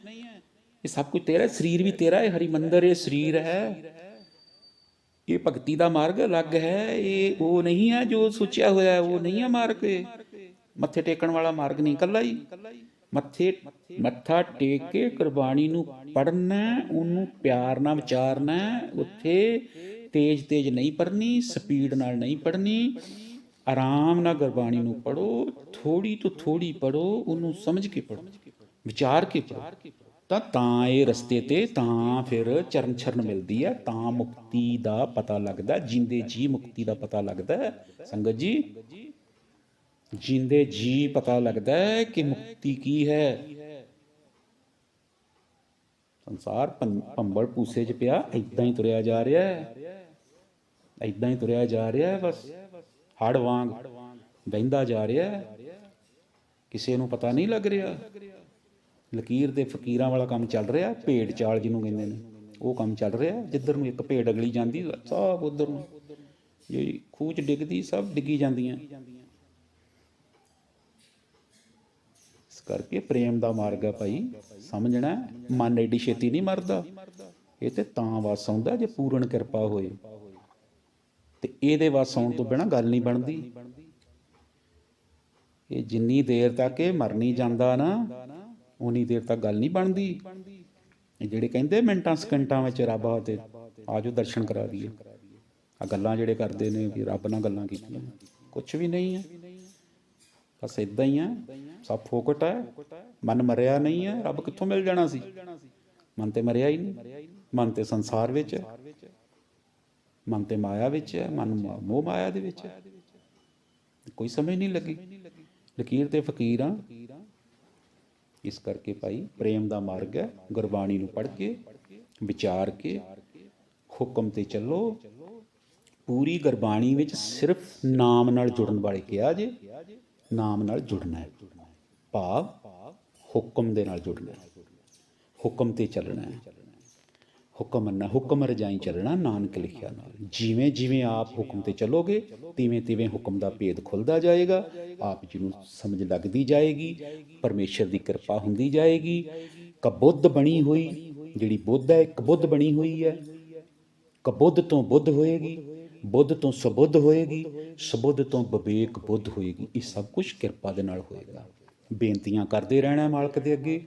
ਇਹ ਸਭ ਕੁਝ ਤੇਰਾ ਹੈ, ਸਰੀਰ ਵੀ ਤੇਰਾ ਹੈ। ਹਰੀ ਮੰਦਰ ਇਹ ਸਰੀਰ ਹੈ। ਇਹ ਭਗਤੀ ਦਾ ਮਾਰਗ ਅਲੱਗ ਹੈ। ਇਹ ਉਹ ਨਹੀਂ ਹੈ ਜੋ ਸੋਚਿਆ ਹੋਇਆ ਹੈ। ਉਹ ਨਹੀਂ ਹੈ ਮਾਰਗ। ਮੱਥੇ ਟੇਕਣ ਵਾਲਾ ਮਾਰਗ ਨਹੀਂ ਕੱਲਾ ਹੀ। ਮੱਥੇ ਮੱਥਾ ਟੇਕ ਕੇ ਕੁਰਬਾਨੀ ਨੂੰ ਪੜਨਾ ਉਹਨੂੰ ਪਿਆਰ ਨਾਲ ਵਿਚਾਰਨਾ ਉੱਥੇ ਤੇਜ਼ ਤੇਜ਼ ਨਹੀਂ ਪੜਨੀ ਸਪੀਡ ਨਾਲ ਨਹੀਂ ਪੜਨੀ ਆਰਾਮ ਨਾਲ ਗੁਰਬਾਣੀ ਨੂੰ ਪੜੋ ਥੋੜੀ ਤੋਂ ਥੋੜੀ ਪੜੋ ਉਹਨੂੰ ਸਮਝ ਕੇ ਪੜੋ ਵਿਚਾਰ ਕੇ ਪੜੋ ਤਾਂ ਤਾਂ ਇਹ ਰਸਤੇ ਤੇ ਤਾਂ ਫਿਰ ਚਰਨ ਛਰਨ ਮਿਲਦੀ ਹੈ ਤਾਂ ਮੁਕਤੀ ਦਾ ਪਤਾ ਲੱਗਦਾ, ਜਿੰਦੇ ਜੀ ਮੁਕਤੀ ਦਾ ਪਤਾ ਲੱਗਦਾ। ਸੰਗਤ ਜੀ, ਜਿੰਦੇ ਜੀ ਪਤਾ ਲੱਗਦਾ ਕਿ ਮੁਕਤੀ ਕੀ ਹੈ। ਸੰਸਾਰ ਭੰ- ਭੰਬਲ ਪੂਸੇ 'ਚ ਪਿਆ ਇਦਾਂ ਹੀ ਤੁਰਿਆ ਜਾ ਰਿਹਾ। ਹੈ ਇਦਾਂ ਹੀ ਤੁਰਿਆ ਜਾ ਰਿਹਾ ਹੈ, ਬਸ ਹੜ ਵਾਂਗ ਵਹਿੰਦਾ ਜਾ ਰਿਹਾ ਹੈ। ਕਿਸੇ ਨੂੰ ਪਤਾ ਨਹੀਂ ਲੱਗ ਰਿਹਾ। ਲਕੀਰ ਦੇ ਫਕੀਰਾਂ ਵਾਲਾ ਕੰਮ ਚੱਲ ਰਿਹਾ, ਭੇਡ ਚਾਲ ਜਿਹਨੂੰ ਕਹਿੰਦੇ ਨੇ। ਉਹ ਕੰਮ ਚੱਲ ਰਿਹਾ, ਜਿੱਧਰ ਨੂੰ ਇੱਕ ਭੇਡ ਅਗਲੀ ਜਾਂਦੀ, ਸਭ ਉਧਰ ਨੂੰ। ਜਿਹੜੀ ਖੂਹ ਡਿੱਗਦੀ, ਸਭ ਡਿੱਗੀ ਜਾਂਦੀਆਂ। ਇਸ ਕਰਕੇ ਪ੍ਰੇਮ ਦਾ ਮਾਰਗ ਹੈ ਭਾਈ, ਸਮਝਣਾ ਮਨ ਐਡੀ ਛੇਤੀ ਨਹੀਂ ਮਰਦਾ। ਇਹ ਤੇ ਤਾਂ ਵਸ ਆਉਂਦਾ ਜੇ ਪੂਰਨ ਕਿਰਪਾ ਹੋਏ। ਤੇ ਇਹਦੇ ਵਸ ਆਉਣ ਤੋਂ ਬਿਨਾ ਗੱਲ ਨਹੀਂ ਬਣਦੀ। ਇਹ ਜਿੰਨੀ ਦੇਰ ਤੱਕ ਇਹ ਮਰ ਨਹੀਂ ਜਾਂਦਾ ਨਾ ਉਨੀ ਦੇਰ ਤੱਕ ਗੱਲ ਨਹੀਂ ਬਣਦੀ। ਜਿਹੜੇ ਕਹਿੰਦੇ ਮਿੰਟਾਂ ਸਕਿੰਟਾਂ ਵਿੱਚ ਰੱਬ ਤੇ ਆਜੋ ਦਰਸ਼ਨ ਕਰਾ ਦਈਏ। ਆ ਗੱਲਾਂ ਜਿਹੜੇ ਕਰਦੇ ਨੇ ਵੀ ਰੱਬ ਨਾਲ ਗੱਲਾਂ ਕੀਤੀਆਂ। ਕੁਝ ਵੀ ਨਹੀਂ ਹੈ ਬਸ ਇਦਾਂ ਹੀ ਆ। ਸਭ ਫੋਕਟ ਹੈ ਮਨ ਮਰਿਆ ਨਹੀਂ ਹੈ ਰੱਬ ਕਿੱਥੋਂ ਮਿਲ ਜਾਣਾ ਸੀ? ਮਨ ਤੇ ਮਰਿਆ ਹੀ ਨਹੀਂ। ਮਨ ਤੇ ਸੰਸਾਰ ਵਿੱਚ ਹੈ ਮਨ ਤੇ ਮਾਇਆ ਵਿੱਚ ਹੈ, ਮਨ ਮੋਹ ਮਾਇਆ ਦੇ ਵਿੱਚ ਹੈ। ਕੋਈ ਸਮਝ ਨਹੀਂ ਲੱਗੀ। ਲਕੀਰ ਤੇ ਫਕੀਰ ਆ ਇਸ ਕਰਕੇ ਭਾਈ ਪ੍ਰੇਮ ਦਾ ਮਾਰਗ ਹੈ, ਗੁਰਬਾਣੀ ਨੂੰ ਪੜ੍ਹ ਕੇ, ਵਿਚਾਰ ਕੇ, ਹੁਕਮ ਤੇ ਚੱਲੋ। ਪੂਰੀ ਗੁਰਬਾਣੀ ਵਿੱਚ ਸਿਰਫ ਨਾਮ ਨਾਲ ਜੁੜਨ ਵਾਲੇ ਕਿਹਾ ਜੇ, ਨਾਮ ਨਾਲ ਜੁੜਨਾ ਹੈ। ਭਾਵ ਹੁਕਮ ਦੇ ਨਾਲ ਜੁੜਨਾ ਹੈ। ਹੁਕਮ ਤੇ ਚੱਲਣਾ ਹੈ। ਹੁਕਮ ਮੰਨਣਾ ਹੁਕਮ ਰਜਾਈ ਚੱਲਣਾ ਨਾਨਕ ਲਿਖਿਆ ਨਾਲ। ਜਿਵੇਂ ਜਿਵੇਂ ਆਪ ਹੁਕਮ ਤੇ ਚੱਲੋਗੇ, ਤਿਵੇਂ ਤਿਵੇਂ ਹੁਕਮ ਦਾ ਭੇਦ ਖੁੱਲਦਾ ਜਾਏਗਾ। ਆਪ ਜੀ ਨੂੰ ਸਮਝ ਲੱਗਦੀ ਜਾਏਗੀ, ਪਰਮੇਸ਼ਰ ਦੀ ਕਿਰਪਾ ਹੁੰਦੀ ਜਾਏਗੀ। ਕਬੁੱਧ ਬਣੀ ਹੋਈ, ਜਿਹੜੀ ਬੁੱਧ ਹੈ ਕਬੁੱਧ ਬਣੀ ਹੋਈ ਹੈ। ਕਬੁੱਧ ਤੋਂ ਬੁੱਧ ਹੋਏਗੀ, ਬੁੱਧ ਤੋਂ ਸਬੁੱਧ ਹੋਏਗੀ, ਸਬੁੱਧ ਤੋਂ ਵਿਵੇਕ ਬੁੱਧ ਹੋਏਗੀ। ਇਹ ਸਭ ਕੁਝ ਕਿਰਪਾ ਦੇ ਨਾਲ ਹੋਏਗਾ। ਬੇਨਤੀਆਂ ਕਰਦੇ ਰਹਿਣਾ ਮਾਲਕ ਦੇ ਅੱਗੇ,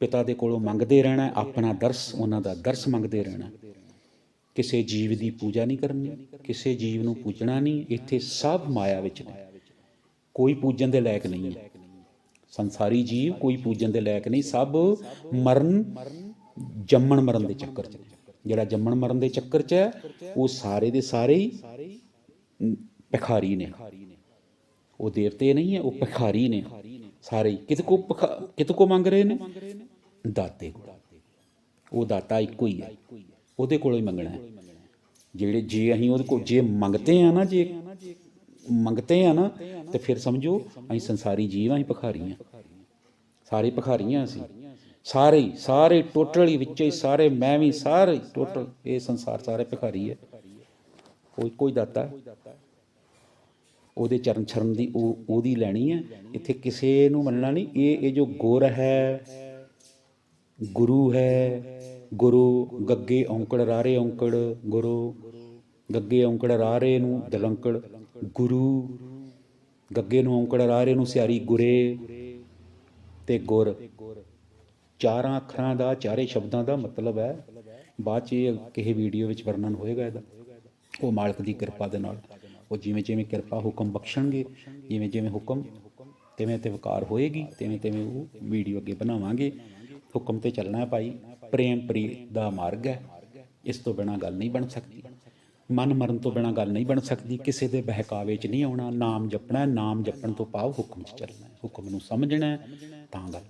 ਪਿਤਾ ਦੇ ਕੋਲੋਂ ਮੰਗਦੇ ਰਹਿਣਾ ਆਪਣਾ ਦਰਸ, ਉਹਨਾਂ ਦਾ ਦਰਸ ਮੰਗਦੇ ਰਹਿਣਾ ਕਿਸੇ ਜੀਵ ਦੀ ਪੂਜਾ ਨਹੀਂ ਕਰਨੀ, ਕਿਸੇ ਜੀਵ ਨੂੰ ਪੂਜਣਾ ਨਹੀਂ, ਇੱਥੇ ਸਭ ਮਾਇਆ ਵਿੱਚ ਨੇ। ਕੋਈ ਪੂਜਣ ਦੇ ਲਾਇਕ ਨਹੀਂ ਹੈ। ਸੰਸਾਰੀ ਜੀਵ ਕੋਈ ਪੂਜਣ ਦੇ ਲਾਇਕ ਨਹੀਂ, ਸਭ ਮਰਨ, ਜੰਮਣ ਮਰਨ ਦੇ ਚੱਕਰ 'ਚ ਜਿਹੜਾ ਜੰਮਣ ਮਰਨ ਦੇ ਚੱਕਰ 'ਚ ਹੈ, ਉਹ ਸਾਰੇ ਦੇ ਸਾਰੇ ਹੀ ਭਿਖਾਰੀ ਨੇ। ਉਹ ਦੇਵਤੇ ਨਹੀਂ ਹੈ, ਉਹ ਭਿਖਾਰੀ ਨੇ। ਸਾਰੇ ਕਿਤੇ ਕੋ ਕਿਤੇ ਕੋ ਮੰਗ ਰਹੇ ਨੇ? ਦਾਤੇ ਕੋਲ। ਉਹ ਦਾਤਾ ਇੱਕੋ ਹੀ ਹੈ। ਉਹਦੇ ਕੋਲੋਂ ਹੀ ਮੰਗਣਾ ਹੈ। ਜਿਹੜੇ ਜੇ ਅਸੀਂ ਉਹਦੇ ਕੋਲ ਜੇ ਮੰਗਤੇ ਆ ਨਾ ਜੇ ਮੰਗਤੇ ਆ ਨਾ ਤੇ ਫਿਰ ਸਮਝੋ ਅਸੀਂ ਸੰਸਾਰੀ ਜੀਵ ਹਾਂ ਅਸੀਂ ਭਿਖਾਰੀ ਹਾਂ ਸਾਰੇ ਭਿਖਾਰੀ ਹਾਂ ਅਸੀਂ। ਸਾਰੇ ਹੀ, ਸਾਰੇ ਟੋਟਲੀ ਵਿੱਚੇ ਹੀ ਸਾਰੇ ਮੈਂ ਵੀ ਸਾਰੇ ਟੋਟਲ। ਇਹ ਸੰਸਾਰ ਸਾਰੇ ਭਿਖਾਰੀ ਹੈ। ਕੋਈ ਕੋਈ ਦਾਤਾ ਉਹਦੇ ਚਰਨ ਛਰਨ ਦੀ ਉਹ, ਉਹਦੀ ਲੈਣੀ ਹੈ। ਇੱਥੇ ਕਿਸੇ ਨੂੰ ਮੰਨਣਾ ਨਹੀਂ। ਇਹ ਇਹ ਜੋ ਗੁਰ ਹੈ, ਗੁਰੂ ਹੈ, ਗੁਰੂ ਗੱਗੇ ਔਂਕੜ ਰਾਰੇ ਔਂਕੜ, ਗੁਰੂ ਗੱਗੇ ਔਂਕੜ ਰਾਰੇ ਨੂੰ ਦਲੰਕੜ, ਗੁਰੂ ਗੱਗੇ ਨੂੰ ਔਂਕੜ ਰਾਰੇ ਨੂੰ ਸਿਆਰੀ ਗੁਰੇ ਤੇ ਗੁਰ। ਚਾਰਾਂ ਅੱਖਰਾਂ ਦਾ, ਚਾਰੇ ਸ਼ਬਦਾਂ ਦਾ ਮਤਲਬ ਹੈ। ਬਾਅਦ ਚ ਇਹ ਕਿਸੇ ਵੀਡੀਓ ਵਿੱਚ ਵਰਣਨ ਹੋਏਗਾ ਇਹਦਾ। ਉਹ ਮਾਲਕ ਦੀ ਕਿਰਪਾ ਦੇ ਨਾਲ। ਉਹ ਜਿਵੇਂ ਜਿਵੇਂ ਕਿਰਪਾ ਹੁਕਮ ਬਖਸ਼ਣਗੇ, ਜਿਵੇਂ ਜਿਵੇਂ ਹੁਕਮ, ਤਿਵੇਂ ਤੇ ਵਿਕਾਰ ਹੋਏਗੀ, ਤਿਵੇਂ ਤਿਵੇਂ ਉਹ ਵੀਡੀਓ ਅੱਗੇ ਬਣਾਵਾਂਗੇ। ਹੁਕਮ ਤੇ ਚੱਲਣਾ ਹੈ ਭਾਈ, ਪ੍ਰੇਮ ਪ੍ਰੀਤ ਦਾ ਮਾਰਗ ਹੈ। ਇਸ ਤੋਂ ਬਿਨਾ ਗੱਲ ਨਹੀਂ ਬਣ ਸਕਦੀ। ਮਨ ਮਰਨ ਤੋਂ ਬਿਨਾ ਗੱਲ ਨਹੀਂ ਬਣ ਸਕਦੀ। ਕਿਸੇ ਦੇ ਬਹਿਕਾਵੇ 'ਚ ਨਹੀਂ ਆਉਣਾ। ਨਾਮ ਜਪਣਾ ਨਾਮ ਜਪਣ ਤੋਂ ਭਾਵ ਹੁਕਮ 'ਚ ਚੱਲਣਾ ਹੁਕਮ ਨੂੰ ਸਮਝਣਾ ਤਾਂ ਗੱਲ